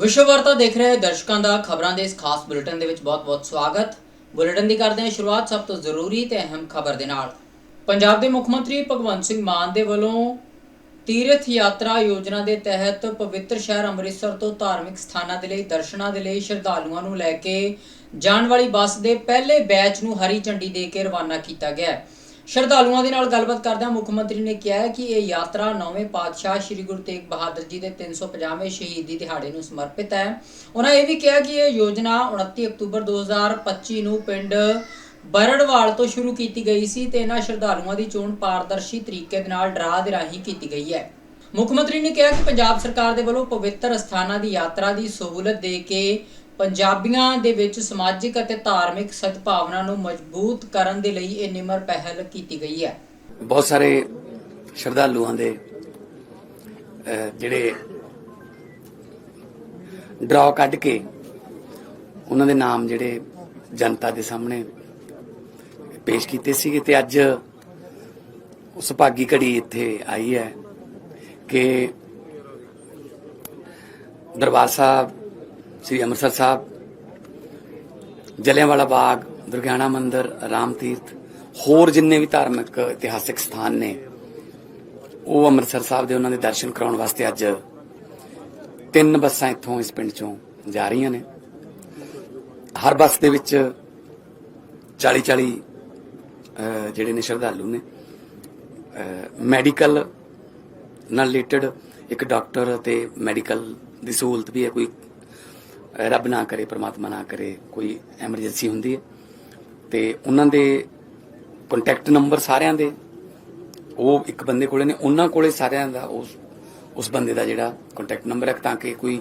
ਵਿਸ਼ਵ ਵਾਰਤਾ ਦੇਖ ਰਹੇ ਦਰਸ਼ਕਾਂ ਦਾ ਖਬਰਾਂ ਦੇ ਇਸ ਖਾਸ ਬੁਲੇਟਿਨ ਦੇ ਵਿੱਚ ਬਹੁਤ-ਬਹੁਤ ਸਵਾਗਤ। ਬੁਲੇਟਿਨ ਦੀ ਕਰਦੇ ਹਾਂ ਸ਼ੁਰੂਆਤ ਸਭ ਤੋਂ ਜ਼ਰੂਰੀ ਤੇ ਅਹਿਮ ਖਬਰ ਦੇ ਨਾਲ। ਪੰਜਾਬ ਦੇ ਮੁੱਖ ਮੰਤਰੀ ਭਗਵੰਤ ਸਿੰਘ ਮਾਨ ਦੇ ਵੱਲੋਂ ਤੀਰਥ ਯਾਤਰਾ ਯੋਜਨਾ ਦੇ ਤਹਿਤ ਪਵਿੱਤਰ ਸ਼ਹਿਰ ਅੰਮ੍ਰਿਤਸਰ ਤੋਂ ਧਾਰਮਿਕ ਸਥਾਨਾਂ ਦੇ ਲਈ, ਦਰਸ਼ਨਾਂ ਦੇ ਲਈ ਸ਼ਰਧਾਲੂਆਂ ਨੂੰ ਲੈ ਕੇ ਜਾਣ ਵਾਲੀ ਬੱਸ ਦੇ ਪਹਿਲੇ ਬੈਚ ਨੂੰ ਹਰੀ ਝੰਡੀ ਦੇ ਕੇ ਰਵਾਨਾ ਕੀਤਾ ਗਿਆ ਹੈ। ਸ਼ਰਧਾਲੂਆਂ ਦੇ ਨਾਲ ਗੱਲਬਾਤ ਕਰਦਿਆਂ ਮੁੱਖ ਮੰਤਰੀ ਨੇ ਕਿਹਾ ਕਿ ਇਹ ਯਾਤਰਾ ਨੌਵੇਂ ਪਾਤਸ਼ਾਹ ਸ੍ਰੀ ਗੁਰੂ ਤੇਗ ਬਹਾਦਰ ਜੀ ਦੇ 350ਵੇਂ ਸ਼ਹੀਦੀ ਦਿਹਾੜੇ ਨੂੰ ਸਮਰਪਿਤ ਹੈ। ਉਹਨਾਂ ਇਹ ਵੀ ਕਿਹਾ ਕਿ ਇਹ ਯੋਜਨਾ 29 ਅਕਤੂਬਰ 2025 ਨੂੰ ਪਿੰਡ ਬਰੜਵਾਲ ਤੋਂ ਸ਼ੁਰੂ ਕੀਤੀ ਗਈ ਸੀ ਤੇ ਇਹਨਾਂ ਸ਼ਰਧਾਲੂਆਂ ਦੀ ਚੋਣ ਪਾਰਦਰਸ਼ੀ ਤਰੀਕੇ ਦੇ ਨਾਲ ਡਰਾ ਦੇ ਰਾਹੀਂ ਕੀਤੀ ਗਈ ਹੈ। ਮੁੱਖ ਮੰਤਰੀ ਨੇ ਕਿਹਾ ਕਿ ਪੰਜਾਬ ਸਰਕਾਰ ਦੇ ਵੱਲੋਂ ਪਵਿੱਤਰ ਅਸਥਾਨਾਂ ਦੀ ਯਾਤਰਾ ਦੀ ਸਹੂਲਤ ਦੇ ਕੇ ਪੰਜਾਬੀਆਂ ਦੇ ਵਿੱਚ ਸਮਾਜਿਕ ਅਤੇ ਧਾਰਮਿਕ ਸਦਭਾਵਨਾ ਨੂੰ ਮਜ਼ਬੂਤ ਕਰਨ ਦੇ ਲਈ ਇਹ ਨਿਮਰ ਪਹਿਲ ਕੀਤੀ ਗਈ ਹੈ। ਬਹੁਤ ਸਾਰੇ ਸ਼ਰਧਾਲੂਆਂ ਦੇ ਜਿਹੜੇ ਡਰਾ ਕੱਢ ਕੇ ਉਹਨਾਂ ਦੇ ਨਾਮ ਜਿਹੜੇ ਜਨਤਾ ਦੇ ਸਾਹਮਣੇ ਪੇਸ਼ ਕੀਤੇ ਸੀਗੇ ਤੇ ਅੱਜ ਉਸ ਭਾਗੀ ਘੜੀ ਇੱਥੇ ਆਈ ਹੈ ਕਿ ਦਰਬਾਰ ਸਾਹਿਬ ਸ੍ਰੀ ਅੰਮ੍ਰਿਤਸਰ ਸਾਹਿਬ, ਜਲਿਆਂਵਾਲਾ ਬਾਗ, ਦੁਰਗਿਆਣਾ ਮੰਦਿਰ ਰਾਮ ਤੀਰਥ ਹੋਰ ਜਿੰਨੇ ਵੀ ਧਾਰਮਿਕ ਇਤਿਹਾਸਿਕ ਸਥਾਨ ਨੇ, ਉਹ ਅੰਮ੍ਰਿਤਸਰ ਸਾਹਿਬ ਦੇ ਉਹਨਾਂ ਦੇ ਦਰਸ਼ਨ ਕਰਾਉਣ ਵਾਸਤੇ ਅੱਜ ਤਿੰਨ ਬੱਸਾਂ ਇੱਥੋਂ ਇਸ ਪਿੰਡ ਚੋਂ ਜਾ ਰਹੀਆਂ ਨੇ। ਹਰ ਬੱਸ ਦੇ ਵਿੱਚ 40 40 ਜਿਹੜੇ ਨੇ ਸ਼ਰਧਾਲੂ ਨੇ। ਮੈਡੀਕਲ ਨਾਲ ਰਿਲੇਟਡ ਇੱਕ ਡਾਕਟਰ ਤੇ ਮੈਡੀਕਲ ਦੀ ਸਹੂਲਤ ਵੀ ਹੈ, ਕੋਈ ਰੱਬ ਨਾ ਕਰੇ, ਪ੍ਰਮਾਤਮਾ ਨਾ ਕਰੇ, ਕੋਈ ਐਮਰਜੈਂਸੀ ਹੁੰਦੀ ਹੈ। ਤੇ ਉਹਨਾਂ ਦੇ ਕੰਟੈਕਟ ਨੰਬਰ ਸਾਰਿਆਂ ਦੇ, ਉਹ ਇੱਕ ਬੰਦੇ ਕੋਲੇ ਨੇ, ਉਹਨਾਂ ਕੋਲੇ ਸਾਰਿਆਂ ਦਾ ਉਸ ਉਸ ਬੰਦੇ ਦਾ ਜਿਹੜਾ ਕੰਟੈਕਟ ਨੰਬਰ ਹੈ, ਤਾਂ ਕਿ ਕੋਈ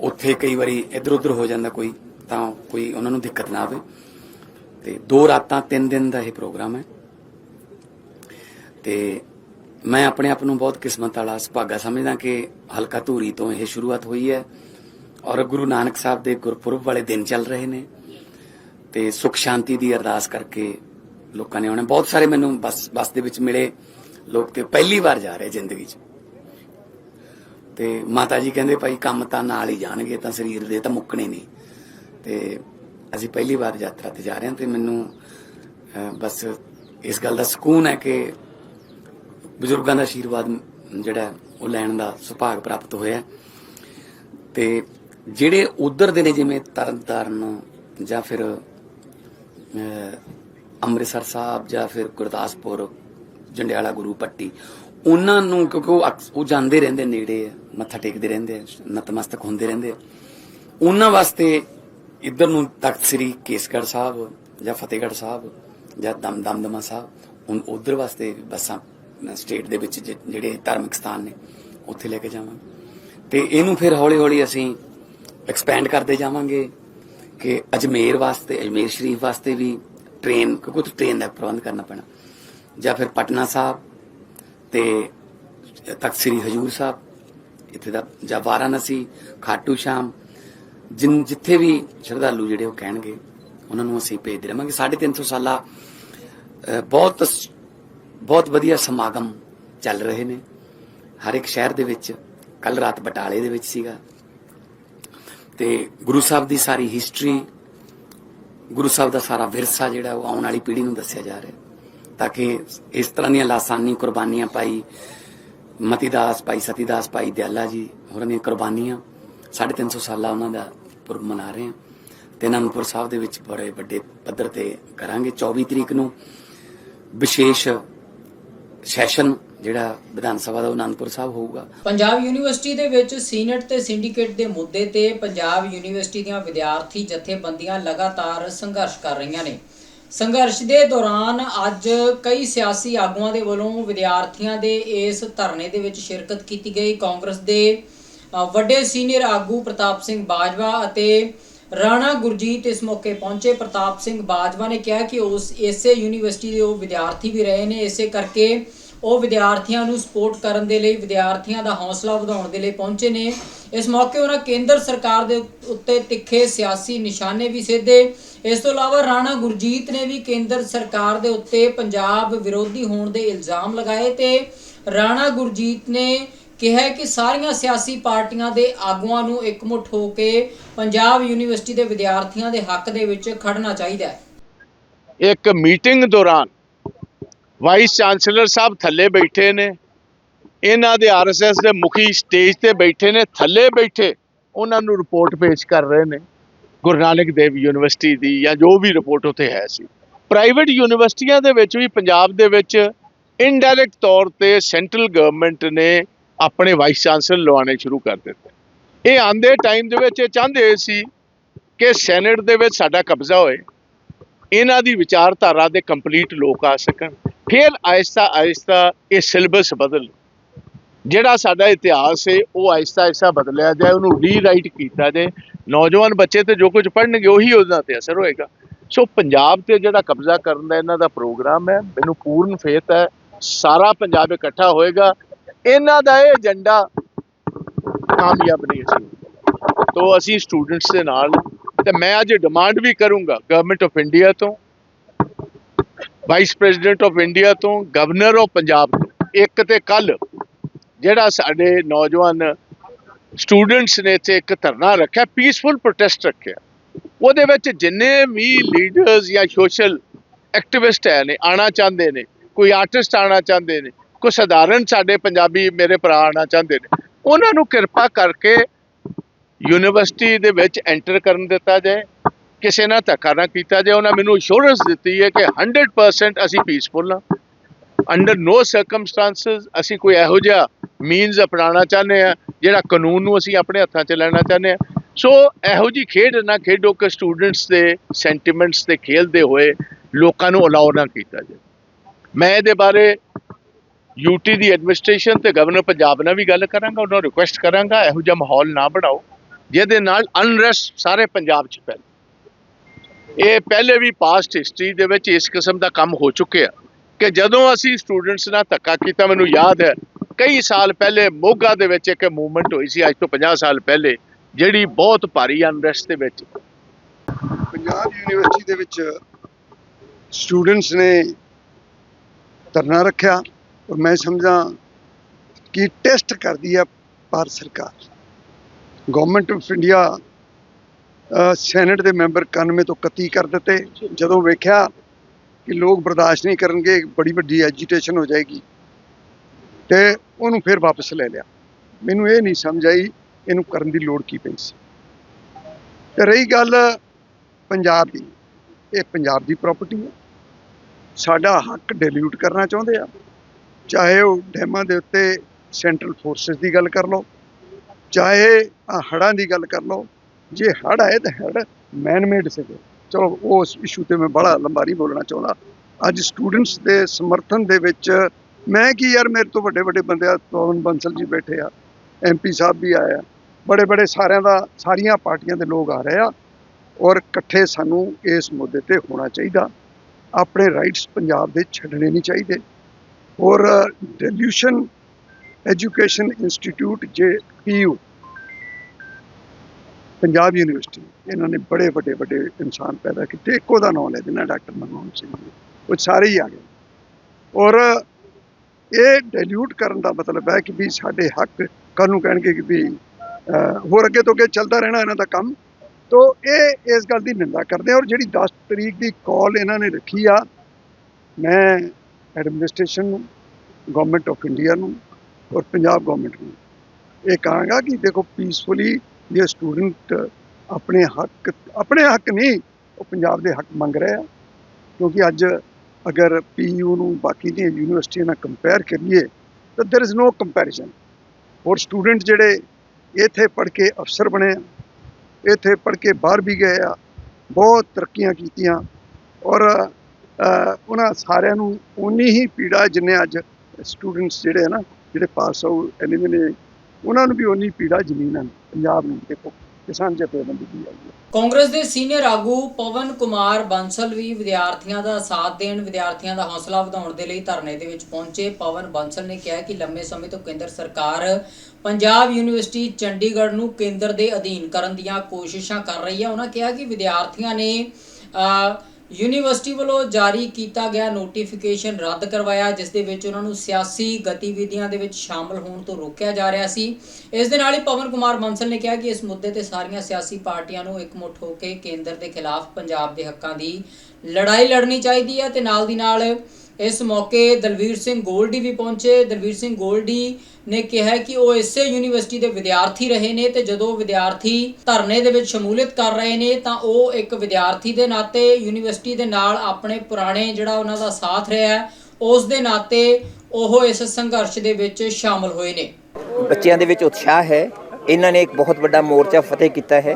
ਉੱਥੇ ਕਈ ਵਾਰੀ ਇੱਧਰ ਉੱਧਰ ਹੋ ਜਾਂਦਾ ਕੋਈ, ਤਾਂ ਕੋਈ ਉਹਨਾਂ ਨੂੰ ਦਿੱਕਤ ਨਾ ਆਵੇ। ਤੇ ਦੋ ਰਾਤਾਂ, ਤਿੰਨ ਦਿਨ ਦਾ ਇਹ ਪ੍ਰੋਗਰਾਮ ਹੈ। ਤੇ ਮੈਂ ਆਪਣੇ ਆਪ ਨੂੰ ਬਹੁਤ ਕਿਸਮਤ ਵਾਲਾ ਸੁਭਾਗਾ ਸਮਝਦਾ ਕਿ ਹਲਕਾ ਧੂਰੀ ਤੋਂ ਇਹ ਸ਼ੁਰੂਆਤ ਹੋਈ ਹੈ। ਔਰ ਗੁਰੂ ਨਾਨਕ ਸਾਹਿਬ ਦੇ ਗੁਰਪੁਰਬ ਵਾਲੇ ਦਿਨ ਚੱਲ ਰਹੇ ਨੇ ਤੇ ਸੁਖ ਸ਼ਾਂਤੀ ਦੀ ਅਰਦਾਸ ਕਰਕੇ ਲੋਕਾਂ ਨੇ ਆਉਣਾ। ਬਹੁਤ ਸਾਰੇ ਮੈਨੂੰ ਬੱਸ ਬੱਸ ਦੇ ਵਿੱਚ ਮਿਲੇ ਲੋਕ ਤੇ ਪਹਿਲੀ ਵਾਰ ਜਾ ਰਹੇ ਜ਼ਿੰਦਗੀ 'ਚ। ਤੇ ਮਾਤਾ ਜੀ ਕਹਿੰਦੇ ਭਾਈ ਕੰਮ ਤਾਂ ਨਾਲ ਹੀ ਜਾਣਗੇ, ਤਾਂ ਸਰੀਰ ਦੇ ਤਾਂ ਮੁੱਕਣੇ ਨਹੀਂ। ਤੇ ਅਸੀਂ ਪਹਿਲੀ ਵਾਰ ਯਾਤਰਾ ਤੇ ਜਾ ਰਹੇ ਹਾਂ ਤੇ ਮੈਨੂੰ ਬਸ ਇਸ ਗੱਲ ਦਾ ਸਕੂਨ ਹੈ ਕਿ ਬਜ਼ੁਰਗਾਂ ਦਾ ਆਸ਼ੀਰਵਾਦ ਜਿਹੜਾ ਉਹ ਲੈਣ ਦਾ ਸੁਭਾਗ ਪ੍ਰਾਪਤ ਹੋਇਆ। ਤੇ ਜਿਹੜੇ ਉਧਰ ਦੇ ਨੇ ਜਿਵੇਂ ਤਰਨਤਾਰਨ ਜਾਂ ਫਿਰ ਅੰਮ੍ਰਿਤਸਰ ਸਾਹਿਬ ਜਾਂ ਫਿਰ ਗੁਰਦਾਸਪੁਰ ਜੰਡਿਆਲਾ ਗੁਰੂ ਪੱਟੀ ਉਹਨਾਂ ਨੂੰ ਕਿਉਂਕਿ ਉਹ ਅਕਸ- ਉਹ ਜਾਂਦੇ ਰਹਿੰਦੇ ਨੇੜੇ ਮੱਥਾ ਟੇਕਦੇ ਰਹਿੰਦੇ ਆ, ਨਤਮਸਤਕ ਹੁੰਦੇ ਰਹਿੰਦੇ ਆ। ਉਹਨਾਂ ਵਾਸਤੇ ਇੱਧਰ ਨੂੰ ਤਖਤ ਸ੍ਰੀ ਕੇਸਗੜ੍ਹ ਸਾਹਿਬ ਜਾਂ ਫਤਿਹਗੜ੍ਹ ਸਾਹਿਬ ਜਾਂ ਦਮ ਦਮਦਮਾ ਸਾਹਿਬ ਉਨ ਉਧਰ ਵਾਸਤੇ ਬੱਸਾਂ ਸਟੇਟ ਦੇ ਵਿੱਚ ਜਿਹੜੇ ਧਾਰਮਿਕ ਸਥਾਨ ਨੇ ਉੱਥੇ ਲੈ ਕੇ ਜਾਵਾਂਗੇ ਤੇ ਇਹਨੂੰ ਫਿਰ ਹੌਲੀ ਹੌਲੀ ਅਸੀਂ ਐਕਸਪੈਂਡ ਕਰਦੇ ਜਾਵਾਂਗੇ ਕਿ ਅਜਮੇਰ ਵਾਸਤੇ ਅਜਮੇਰ ਸ਼ਰੀਫ ਵਾਸਤੇ ਵੀ ਟ੍ਰੇਨ ਕਿਉਂਕਿ ਉੱਥੇ ਟ੍ਰੇਨ ਦਾ ਪ੍ਰਬੰਧ ਕਰਨਾ ਪੈਣਾ। ਜਾਂ ਫਿਰ ਪਟਨਾ ਸਾਹਿਬ ਤੇ ਤਖਤ ਸ੍ਰੀ ਹਜੂਰ ਸਾਹਿਬ ਇੱਥੇ ਦਾ ਜਾਂ ਵਾਰਾਣਸੀ ਖਾਟੂ ਸ਼ਾਮ ਜਿਨ ਜਿੱਥੇ ਵੀ ਸ਼ਰਧਾਲੂ ਜਿਹੜੇ ਉਹ ਕਹਿਣਗੇ ਉਹਨਾਂ ਨੂੰ ਅਸੀਂ ਭੇਜਦੇ ਰਹਾਂਗੇ। 350 ਸਾਲਾ ਅਹ, ਬਹੁਤ ਬਹੁਤ ਵਧੀਆ ਸਮਾਗਮ ਚੱਲ ਰਹੇ ਨੇ। ਹਰ ਇੱਕ ਸ਼ਹਿਰ ਦੇ ਵਿੱਚ ਕੱਲ ਰਾਤ ਬਟਾਲੇ ਦੇ ਵਿੱਚ ਸੀਗਾ। ਤੇ ਗੁਰੂ ਸਾਹਿਬ ਦੀ ਸਾਰੀ ਹਿਸਟਰੀ ਗੁਰੂ ਸਾਹਿਬ ਦਾ ਸਾਰਾ ਵਿਰਸਾ ਜਿਹੜਾ ਉਹ ਆਉਣ ਵਾਲੀ ਪੀੜ੍ਹੀ ਨੂੰ ਦੱਸਿਆ ਜਾ ਰਿਹਾ ਤਾਂ ਕਿ ਇਸ ਤਰ੍ਹਾਂ ਦੀਆਂ ਲਾਸਾਨੀ ਕੁਰਬਾਨੀਆਂ ਪਾਈ ਮਤੀਦਾਸ, ਭਾਈ ਸਤੀਦਾਸ, ਭਾਈ ਦਿਆਲਾ ਜੀ, ਹੋਰਾਂ ਦੀਆਂ ਕੁਰਬਾਨੀਆਂ 350 ਸਾਲਾ ਉਹਨਾਂ ਦਾ ਪੁਰਬ ਮਨਾ ਰਹੇ ਹਾਂ। ਤੇ ਅਨੰਦਪੁਰ ਸਾਹਿਬ ਦੇ ਵਿੱਚ ਬੜੇ ਵੱਡੇ ਪੱਧਰ ਤੇ ਕਰਾਂਗੇ। 24 ਤਰੀਕ ਨੂੰ ਵਿਸ਼ੇਸ਼ ਸੈਸ਼ਨ ਜਿਹੜਾ ਵਿਧਾਨ ਸਭਾ ਦਾ ਉਹ ਅਨੰਦਪੁਰ ਸਾਹਿਬ ਹੋਊਗਾ। ਪੰਜਾਬ ਯੂਨੀਵਰਸਿਟੀ ਦੇ ਵਿੱਚ ਸੀਨੇਟ ਤੇ ਸਿੰਡੀਕੇਟ ਦੇ ਮੁੱਦੇ ਤੇ ਪੰਜਾਬ ਯੂਨੀਵਰਸਿਟੀ ਦੀਆਂ ਵਿਦਿਆਰਥੀ ਜਥੇਬੰਦੀਆਂ ਲਗਾਤਾਰ ਸੰਘਰਸ਼ ਕਰ ਰਹੀਆਂ ਨੇ। ਸੰਘਰਸ਼ ਦੇ ਦੌਰਾਨ ਅੱਜ ਕਈ ਸਿਆਸੀ ਆਗੂਆਂ ਦੇ ਵੱਲੋਂ ਵਿਦਿਆਰਥੀਆਂ ਦੇ ਇਸ ਧਰਨੇ ਦੇ ਵਿੱਚ ਸ਼ਿਰਕਤ ਕੀਤੀ ਗਈ। ਕਾਂਗਰਸ ਦੇ ਵੱਡੇ ਸੀਨੀਅਰ ਆਗੂ ਪ੍ਰਤਾਪ ਸਿੰਘ ਬਾਜਵਾ ਅਤੇ ਰਾਣਾ ਗੁਰਜੀਤ ਇਸ ਮੌਕੇ ਪਹੁੰਚੇ। ਪ੍ਰਤਾਪ ਸਿੰਘ ਬਾਜਵਾ ਨੇ ਕਿਹਾ ਕਿ ਉਸ, ਇਸੇ ਯੂਨੀਵਰਸਿਟੀ ਦੇ ਉਹ ਵਿਦਿਆਰਥੀ ਵੀ ਰਹੇ ਨੇ। ਇਸੇ ਕਰਕੇ ਉਹ ਵਿਦਿਆਰਥੀਆਂ ਨੂੰ ਸਪੋਰਟ ਕਰਨ ਦੇ ਲਈ, ਵਿਦਿਆਰਥੀਆਂ ਦਾ ਹੌਸਲਾ ਵਧਾਉਣ ਦੇ ਲਈ ਪਹੁੰਚੇ ਨੇ। ਇਸ ਮੌਕੇ ਉਹਨਾਂ ਕੇਂਦਰ ਸਰਕਾਰ ਦੇ ਉੱਤੇ ਤਿੱਖੇ ਸਿਆਸੀ ਨਿਸ਼ਾਨੇ ਵੀ ਸਿੱਧੇ। ਇਸ ਤੋਂ ਇਲਾਵਾ ਰਾਣਾ ਗੁਰਜੀਤ ਨੇ ਵੀ ਕੇਂਦਰ ਸਰਕਾਰ ਦੇ ਉੱਤੇ ਪੰਜਾਬ ਵਿਰੋਧੀ ਹੋਣ ਦੇ ਇਲਜ਼ਾਮ ਲਗਾਏ ਤੇ ਰਾਣਾ ਗੁਰਜੀਤ ਨੇ ਕਿਹਾ ਕਿ ਸਾਰੀਆਂ ਸਿਆਸੀ ਪਾਰਟੀਆਂ ਦੇ ਆਗੂਆਂ ਨੂੰ ਇਕਮੁੱਠ ਹੋ ਕੇ ਪੰਜਾਬ ਯੂਨੀਵਰਸਿਟੀ ਦੇ ਵਿਦਿਆਰਥੀਆਂ ਦੇ ਹੱਕ ਦੇ ਵਿੱਚ ਖੜਨਾ ਚਾਹੀਦਾ ਹੈ। ਇੱਕ ਮੀਟਿੰਗ ਦੌਰਾਨ ਵਾਈਸ ਚਾਂਸਲਰ ਸਾਹਿਬ ਥੱਲੇ ਬੈਠੇ ਨੇ। ਇਹਨਾਂ ਦੇ ਆਰਐਸਐਸ ਦੇ ਮੁਖੀ ਸਟੇਜ ਤੇ ਬੈਠੇ ਨੇ, ਥੱਲੇ ਬੈਠੇ ਉਹਨਾਂ ਨੂੰ ਰਿਪੋਰਟ ਪੇਸ਼ ਕਰ ਰਹੇ ਨੇ। ਗੁਰੂ ਨਾਨਕ ਦੇਵ ਯੂਨੀਵਰਸਿਟੀ ਦੀ ਜਾਂ ਜੋ ਵੀ ਰਿਪੋਰਟ ਉੱਥੇ ਹੈ ਸੀ। ਪ੍ਰਾਈਵੇਟ ਯੂਨੀਵਰਸਿਟੀਆਂ ਦੇ ਵਿੱਚ ਵੀ ਪੰਜਾਬ ਦੇ ਵਿੱਚ ਇਨਡਾਇਰੈਕਟ ਤੌਰ ਤੇ ਸੈਂਟਰਲ ਗਵਰਨਮੈਂਟ ਨੇ ਆਪਣੇ ਵਾਈਸ ਚਾਂਸਲਰ ਲਵਾਉਣੇ ਸ਼ੁਰੂ ਕਰ ਦਿੱਤੇ। ਇਹ ਆਂਦੇ ਟਾਈਮ ਦੇ ਵਿੱਚ ਇਹ ਚਾਹੁੰਦੇ ਸੀ ਕਿ ਸੈਨੇਟ ਦੇ ਵਿੱਚ ਸਾਡਾ ਕਬਜ਼ਾ ਹੋਏ। ਇਹਨਾਂ ਦੀ ਵਿਚਾਰਧਾਰਾ ਦੇ ਕੰਪਲੀਟ ਲੋਕ ਆ ਸਕਣ। ਫਿਰ ਆਇਸਤਾ ਆਹਿਸਤਾ ਇਹ ਸਿਲੇਬਸ ਬਦਲ। ਜਿਹੜਾ ਸਾਡਾ ਇਤਿਹਾਸ ਹੈ ਉਹ ਆਹਿਸਤਾ ਆਹਿਸਤਾ ਬਦਲਿਆ ਜਾਏ, ਉਹਨੂੰ ਰੀਰਾਈਟ ਕੀਤਾ ਜਾਏ। ਨੌਜਵਾਨ ਬੱਚੇ ਤੇ ਜੋ ਕੁਝ ਪੜ੍ਹਨਗੇ, ਉਹੀ ਉਹਨਾਂ ਤੇ ਅਸਰ ਹੋਏਗਾ। ਸੋ ਪੰਜਾਬ ਤੇ ਜਿਹੜਾ ਕਬਜ਼ਾ ਕਰਨ ਦਾ ਇਹਨਾਂ ਦਾ ਪ੍ਰੋਗਰਾਮ ਹੈ, ਮੈਨੂੰ ਪੂਰਨ ਫੇਤ ਹੈ, ਸਾਰਾ ਪੰਜਾਬ ਇਕੱਠਾ ਹੋਏਗਾ। ਇਹਨਾਂ ਦਾ ਇਹ ਏਜੰਡਾ ਕਾਮਯਾਬ ਨਹੀਂ ਸੀ। ਤੋ ਅਸੀਂ ਸਟੂਡੈਂਟਸ ਦੇ ਨਾਲ ਤੇ ਮੈਂ ਅੱਜ ਡਿਮਾਂਡ ਵੀ ਕਰੂੰਗਾ ਗਵਰਨਮੈਂਟ ਆਫ ਇੰਡੀਆ ਤੋਂ ਵਾਈਸ ਪ੍ਰੈਜ਼ੀਡੈਂਟ ਆਫ ਇੰਡੀਆ ਤੋਂ ਗਵਰਨਰ ਆਫ ਪੰਜਾਬ ਤੋਂ। ਇੱਕ ਤੇ ਕੱਲ ਜਿਹੜਾ ਸਾਡੇ ਨੌਜਵਾਨ ਸਟੂਡੈਂਟਸ ਨੇ ਇੱਥੇ ਇੱਕ ਧਰਨਾ ਰੱਖਿਆ ਪੀਸਫੁਲ ਪ੍ਰੋਟੈਸਟ ਰੱਖਿਆ। ਉਹਦੇ ਵਿੱਚ ਜਿੰਨੇ ਵੀ ਲੀਡਰਸ ਜਾਂ ਸੋਸ਼ਲ ਐਕਟਿਵਿਸਟ ਹੈ ਨੇ ਆਣਾ ਚਾਹੁੰਦੇ ਨੇ, ਕੋਈ ਆਰਟਿਸਟ ਆਣਾ ਚਾਹੁੰਦੇ ਨੇ ਕੋਈ ਸਧਾਰਨ ਸਾਡੇ ਪੰਜਾਬੀ ਮੇਰੇ ਭਰਾ ਆਣਾ ਚਾਹੁੰਦੇ ਨੇ, ਉਹਨਾਂ ਨੂੰ ਕਿਰਪਾ ਕਰਕੇ ਯੂਨੀਵਰਸਿਟੀ ਦੇ ਵਿੱਚ ਐਂਟਰ ਕਰਨ ਦਿੱਤਾ ਜਾਏ, ਕਿਸੇ ਨਾਲ ਧੱਕਾ ਨਾ ਕੀਤਾ ਜਾਏ, ਉਹਨਾਂ ਮੈਨੂੰ ਅਸ਼ੋਰੈਂਸ ਦਿੱਤੀ ਹੈ ਕਿ 100% ਅਸੀਂ ਪੀਸਫੁਲ ਹਾਂ। ਅੰਡਰ ਨੋ ਸਰਕਮਸਟੈਂਸਸ ਅਸੀਂ ਕੋਈ ਇਹੋ ਜਿਹਾ ਮੀਨਸ ਅਪਣਾਉਣਾ ਚਾਹੁੰਦੇ ਆ ਜਿਹੜਾ ਕਾਨੂੰਨ ਨੂੰ ਅਸੀਂ ਆਪਣੇ ਹੱਥਾਂ 'ਚ ਲੈਣਾ ਚਾਹੁੰਦੇ ਆ ਸੋ ਇਹੋ ਜੀ ਖੇਡ ਨਾ ਖੇਡੋ ਕਿ ਸਟੂਡੈਂਟਸ ਦੇ ਸੈਂਟੀਮੈਂਟਸ ਤੇ ਖੇਲਦੇ ਹੋਏ ਲੋਕਾਂ ਨੂੰ ਅਲਾਉ ਨਾ ਕੀਤਾ ਜਾਏ। ਮੈਂ ਇਹਦੇ ਬਾਰੇ ਯੂਟੀ ਦੀ ਐਡਮਿਨਿਸਟ੍ਰੇਸ਼ਨ ਤੇ ਗਵਰਨਰ ਪੰਜਾਬ ਨਾਲ ਵੀ ਗੱਲ ਕਰਾਂਗਾ, ਉਹਨਾਂ ਨੂੰ ਰਿਕੁਐਸਟ ਕਰਾਂਗਾ, ਇਹੋ ਜਿਹਾ ਮਾਹੌਲ ਨਾ ਬਣਾਓ। ਜਿਹਦੇ ਨਾਲ ਅਨਰੈਸਟ ਸਾਰੇ ਪੰਜਾਬ 'ਚ ਪੈ ਇਹ ਪਹਿਲੇ ਵੀ ਪਾਸਟ ਹਿਸਟਰੀ ਦੇ ਵਿੱਚ ਇਸ ਕਿਸਮ ਦਾ ਕੰਮ ਹੋ ਚੁੱਕਿਆ ਕਿ ਜਦੋਂ ਅਸੀਂ ਸਟੂਡੈਂਟਸ ਨਾਲ ਧੱਕਾ ਕੀਤਾ, ਮੈਨੂੰ ਯਾਦ ਹੈ, ਕਈ ਸਾਲ ਪਹਿਲੇ ਮੋਗਾ ਦੇ ਵਿੱਚ ਇੱਕ ਮੂਵਮੈਂਟ ਹੋਈ ਸੀ, ਅੱਜ ਤੋਂ 50 ਸਾਲ ਪਹਿਲੇ, ਜਿਹੜੀ ਬਹੁਤ ਭਾਰੀ ਅਨਰੈਸਟ ਦੇ ਵਿੱਚ। ਪੰਜਾਬ ਯੂਨੀਵਰਸਿਟੀ ਦੇ ਵਿੱਚ ਸਟੂਡੈਂਟਸ ਨੇ ਧਰਨਾ ਰੱਖਿਆ ਔਰ ਮੈਂ ਸਮਝਾਂ ਕਿ ਟੈਸਟ ਕਰਦੀ ਹੈ ਭਾਰਤ ਸਰਕਾਰ। ਗਵਰਨਮੈਂਟ ਆਫ ਇੰਡੀਆ ਸੈਨੇਟ ਦੇ ਮੈਂਬਰ 91 ਤੋਂ 31 ਕਰ ਦਿੱਤੇ। ਜਦੋਂ ਵੇਖਿਆ ਕਿ ਲੋਕ ਬਰਦਾਸ਼ਤ ਨਹੀਂ ਕਰਨਗੇ, ਬੜੀ ਵੱਡੀ ਐਜੀਟੇਸ਼ਨ ਹੋ ਜਾਏਗੀ। ਤੇ ਉਹਨੂੰ ਫਿਰ ਵਾਪਸ ਲੈ ਲਿਆ। ਮੈਨੂੰ ਇਹ ਨਹੀਂ ਸਮਝ ਆਈ, ਇਹਨੂੰ ਕਰਨ ਦੀ ਲੋੜ ਕੀ ਪਈ ਸੀ। ਤੇ ਰਹੀ ਗੱਲ ਪੰਜਾਬ ਦੀ। ਇਹ ਪੰਜਾਬ ਦੀ ਪ੍ਰਾਪਰਟੀ ਹੈ। ਸਾਡਾ ਹੱਕ ਡਿਲਿਊਟ ਕਰਨਾ ਚਾਹੁੰਦੇ ਆ। ਚਾਹੇ ਉਹ ਡੈਮਾਂ ਦੇ ਉੱਤੇ ਸੈਂਟਰਲ ਫੋਰਸਸ ਦੀ ਗੱਲ ਕਰ ਲਓ। ਚਾਹੇ ਆ ਹੜ੍ਹਾਂ ਦੀ ਗੱਲ ਕਰ ਲਓ, ਜੇ ਹੜ੍ਹ ਆਏ ਤਾਂ ਹੜ੍ਹ ਮੈਨਮੇਡ ਸੀਗੇ। ਚਲੋ, ਉਸ ਇਸ਼ੂ ਤੇ ਮੈਂ ਬੜਾ ਲੰਬਾ ਨਹੀਂ ਬੋਲਣਾ ਚਾਹੁੰਦਾ। ਅੱਜ ਸਟੂਡੈਂਟਸ ਦੇ ਸਮਰਥਨ ਦੇ ਵਿੱਚ ਮੈਂ ਕੀ ਯਾਰ, ਮੇਰੇ ਤੋਂ ਵੱਡੇ ਵੱਡੇ ਬੰਦੇ ਆ, ਪਵਨ ਬੰਸਲ ਜੀ ਬੈਠੇ ਆ ਐਮਪੀ ਸਾਹਿਬ ਵੀ ਆਏ ਆ, ਬੜੇ ਬੜੇ ਸਾਰਿਆਂ ਦਾ, ਸਾਰੀਆਂ ਪਾਰਟੀਆਂ ਦੇ ਲੋਕ ਆ ਰਹੇ ਆ, ਔਰ ਇਕੱਠੇ ਸਾਨੂੰ ਇਸ ਮੁੱਦੇ ਤੇ ਹੋਣਾ ਚਾਹੀਦਾ। ਆਪਣੇ ਰਾਈਟਸ ਪੰਜਾਬ ਦੇ ਛੱਡਣੇ ਨਹੀਂ ਚਾਹੀਦੇ। ਔਰ ਡਿਲੂਸ਼ਨ ਐਜੂਕੇਸ਼ਨ ਇੰਸਟੀਚਿਊਟ ਜੇ ਪੀਯੂ ਪੰਜਾਬ ਯੂਨੀਵਰਸਿਟੀ, ਇਹਨਾਂ ਨੇ ਬੜੇ ਵੱਡੇ ਵੱਡੇ ਇਨਸਾਨ ਪੈਦਾ ਕੀਤੇ, ਇੱਕੋ ਦਾ ਨਾਮ ਲੈ ਦੇਣਾ ਡਾਕਟਰ ਮਨਮੋਹਨ ਸਿੰਘ ਜੀ। ਉਹ ਸਾਰੇ ਹੀ ਆ ਗਏ। ਔਰ ਇਹ ਡਿਲੂਟ ਕਰਨ ਦਾ ਮਤਲਬ ਹੈ ਕਿ ਵੀ ਸਾਡੇ ਹੱਕ ਕੱਲ੍ਹ ਨੂੰ ਕਹਿਣਗੇ ਕਿ ਵੀ ਹੋਰ ਅੱਗੇ ਤੋਂ ਅੱਗੇ ਚੱਲਦਾ ਰਹਿਣਾ ਇਹਨਾਂ ਦਾ ਕੰਮ। ਤੋ ਇਹ ਇਸ ਗੱਲ ਦੀ ਨਿੰਦਾ ਕਰਦੇ ਔਰ ਜਿਹੜੀ 10 ਤਰੀਕ ਦੀ ਕਾਲ ਇਹਨਾਂ ਨੇ ਰੱਖੀ ਆ, ਮੈਂ ਐਡਮਿਨਿਸਟ੍ਰੇਸ਼ਨ ਨੂੰ ਗਵਰਨਮੈਂਟ ਆਫ ਇੰਡੀਆ ਨੂੰ ਔਰ ਪੰਜਾਬ ਗਵਰਨਮੈਂਟ ਨੂੰ ਇਹ ਕਹਾਂਗਾ ਕਿ ਦੇਖੋ ਪੀਸਫੁਲੀ ਇਹ ਸਟੂਡੈਂਟ ਆਪਣੇ ਹੱਕ ਆਪਣੇ ਹੱਕ ਨਹੀਂ, ਉਹ ਪੰਜਾਬ ਦੇ ਹੱਕ ਮੰਗ ਰਹੇ। ਆ ਕਿਉਂਕਿ ਅੱਜ ਅਗਰ ਪੀਯੂ ਨੂੰ ਬਾਕੀ ਦੀਆਂ ਯੂਨੀਵਰਸਿਟੀਆਂ ਨਾਲ ਕੰਪੇਅਰ ਕਰੀਏ, ਤਾਂ there is no comparison. ਔਰ ਸਟੂਡੈਂਟ ਜਿਹੜੇ ਇੱਥੇ ਪੜ੍ਹ ਕੇ ਅਫਸਰ ਬਣੇ ਆ, ਇੱਥੇ ਪੜ੍ਹ ਕੇ ਬਾਹਰ ਵੀ ਗਏ ਆ, ਬਹੁਤ ਤਰੱਕੀਆਂ ਕੀਤੀਆਂ। ਔਰ ਉਹਨਾਂ ਸਾਰਿਆਂ ਨੂੰ ਉਨੀ ਹੀ ਪੀੜਾ ਜਿੰਨੇ ਅੱਜ ਸਟੂਡੈਂਟਸ ਜਿਹੜੇ ਆ ਨਾ, ਜਿਹੜੇ ਪਾਸ ਆਊਟ ਐਲੀਮਿਨੇ ਉਹਨਾਂ ਨੂੰ ਵੀ ਉਨੀ ਪੀੜਾ ਜ਼ਮੀਨਾਂ ਨੂੰ ਪੰਜਾਬ ਨੂੰ ਦੇਖੋ ਕਿਸਾਨ ਜਥੇਬੰਦੀ ਦੀ ਆਈ ਹੈ। ਕਾਂਗਰਸ ਦੇ ਸੀਨੀਅਰ ਆਗੂ ਪਵਨ ਕੁਮਾਰ ਬੰਸਲ ਵੀ ਵਿਦਿਆਰਥੀਆਂ ਦਾ ਸਾਥ ਦੇਣ ਵਿਦਿਆਰਥੀਆਂ ਦਾ ਹੌਸਲਾ ਵਧਾਉਣ ਦੇ ਲਈ ਧਰਨੇ ਦੇ ਵਿੱਚ ਪਹੁੰਚੇ। ਪਵਨ ਬੰਸਲ ਨੇ ਕਿਹਾ ਕਿ ਲੰਮੇ ਸਮੇਂ ਤੋਂ ਕੇਂਦਰ ਸਰਕਾਰ ਪੰਜਾਬ ਯੂਨੀਵਰਸਿਟੀ ਚੰਡੀਗੜ੍ਹ ਨੂੰ ਕੇਂਦਰ ਦੇ ਅਧੀਨ ਕਰਨ ਦੀਆਂ ਕੋਸ਼ਿਸ਼ਾਂ ਕਰ ਰਹੀ ਹੈ। ਉਹਨਾਂ ਕਿਹਾ ਕਿ ਵਿਦਿਆਰਥੀਆਂ ਨੇ ਅ, ਯੂਨੀਵਰਸਿਟੀ ਵੱਲੋਂ ਜਾਰੀ ਕੀਤਾ ਗਿਆ ਨੋਟੀਫਿਕੇਸ਼ਨ ਰੱਦ ਕਰਵਾਇਆ, ਜਿਸ ਦੇ ਵਿੱਚ ਉਹਨਾਂ ਨੂੰ ਸਿਆਸੀ ਗਤੀਵਿਧੀਆਂ ਦੇ ਵਿੱਚ ਸ਼ਾਮਲ ਹੋਣ ਤੋਂ ਰੋਕਿਆ ਜਾ ਰਿਹਾ ਸੀ। ਇਸ ਦੇ ਨਾਲ ਹੀ ਪਵਨ ਕੁਮਾਰ ਬੰਸਲ ਨੇ ਕਿਹਾ ਕਿ ਇਸ ਮੁੱਦੇ ਤੇ ਸਾਰੀਆਂ ਸਿਆਸੀ ਪਾਰਟੀਆਂ ਨੂੰ ਇਕਮੁੱਠ ਹੋ ਕੇ ਕੇਂਦਰ ਦੇ ਖਿਲਾਫ ਪੰਜਾਬ ਦੇ ਹੱਕਾਂ ਦੀ ਲੜਾਈ ਲੜਨੀ ਚਾਹੀਦੀ ਹੈ ਤੇ ਨਾਲ ਦੀ ਨਾਲ ਇਸ ਮੌਕੇ ਦਲਵੀਰ ਸਿੰਘ ਗੋਲਡੀ ਵੀ ਪਹੁੰਚੇ। ਦਲਵੀਰ ਸਿੰਘ ਗੋਲਡੀ ਨੇ ਕਿਹਾ ਕਿ ਉਹ ਇਸੇ ਯੂਨੀਵਰਸਿਟੀ ਦੇ ਵਿਦਿਆਰਥੀ ਰਹੇ ਨੇ ਤੇ ਜਦੋਂ ਵਿਦਿਆਰਥੀ ਧਰਨੇ ਦੇ ਵਿੱਚ ਸ਼ਮੂਲੀਅਤ ਕਰ ਰਹੇ ਨੇ ਤਾਂ ਉਹ ਇੱਕ ਵਿਦਿਆਰਥੀ ਦੇ ਨਾਤੇ ਯੂਨੀਵਰਸਿਟੀ ਦੇ ਨਾਲ ਆਪਣੇ ਪੁਰਾਣੇ ਜਿਹੜਾ ਉਹਨਾਂ ਦਾ ਸਾਥ ਰਿਹਾ ਉਸ ਦੇ ਨਾਤੇ ਉਹ ਇਸ ਸੰਘਰਸ਼ ਦੇ ਵਿੱਚ ਸ਼ਾਮਲ ਹੋਏ ਨੇ। ਬੱਚਿਆਂ ਦੇ ਵਿੱਚ ਉਤਸ਼ਾਹ ਹੈ। ਇਹਨਾਂ ਨੇ ਇੱਕ ਬਹੁਤ ਵੱਡਾ ਮੋਰਚਾ ਫਤਿਹ ਕੀਤਾ ਹੈ।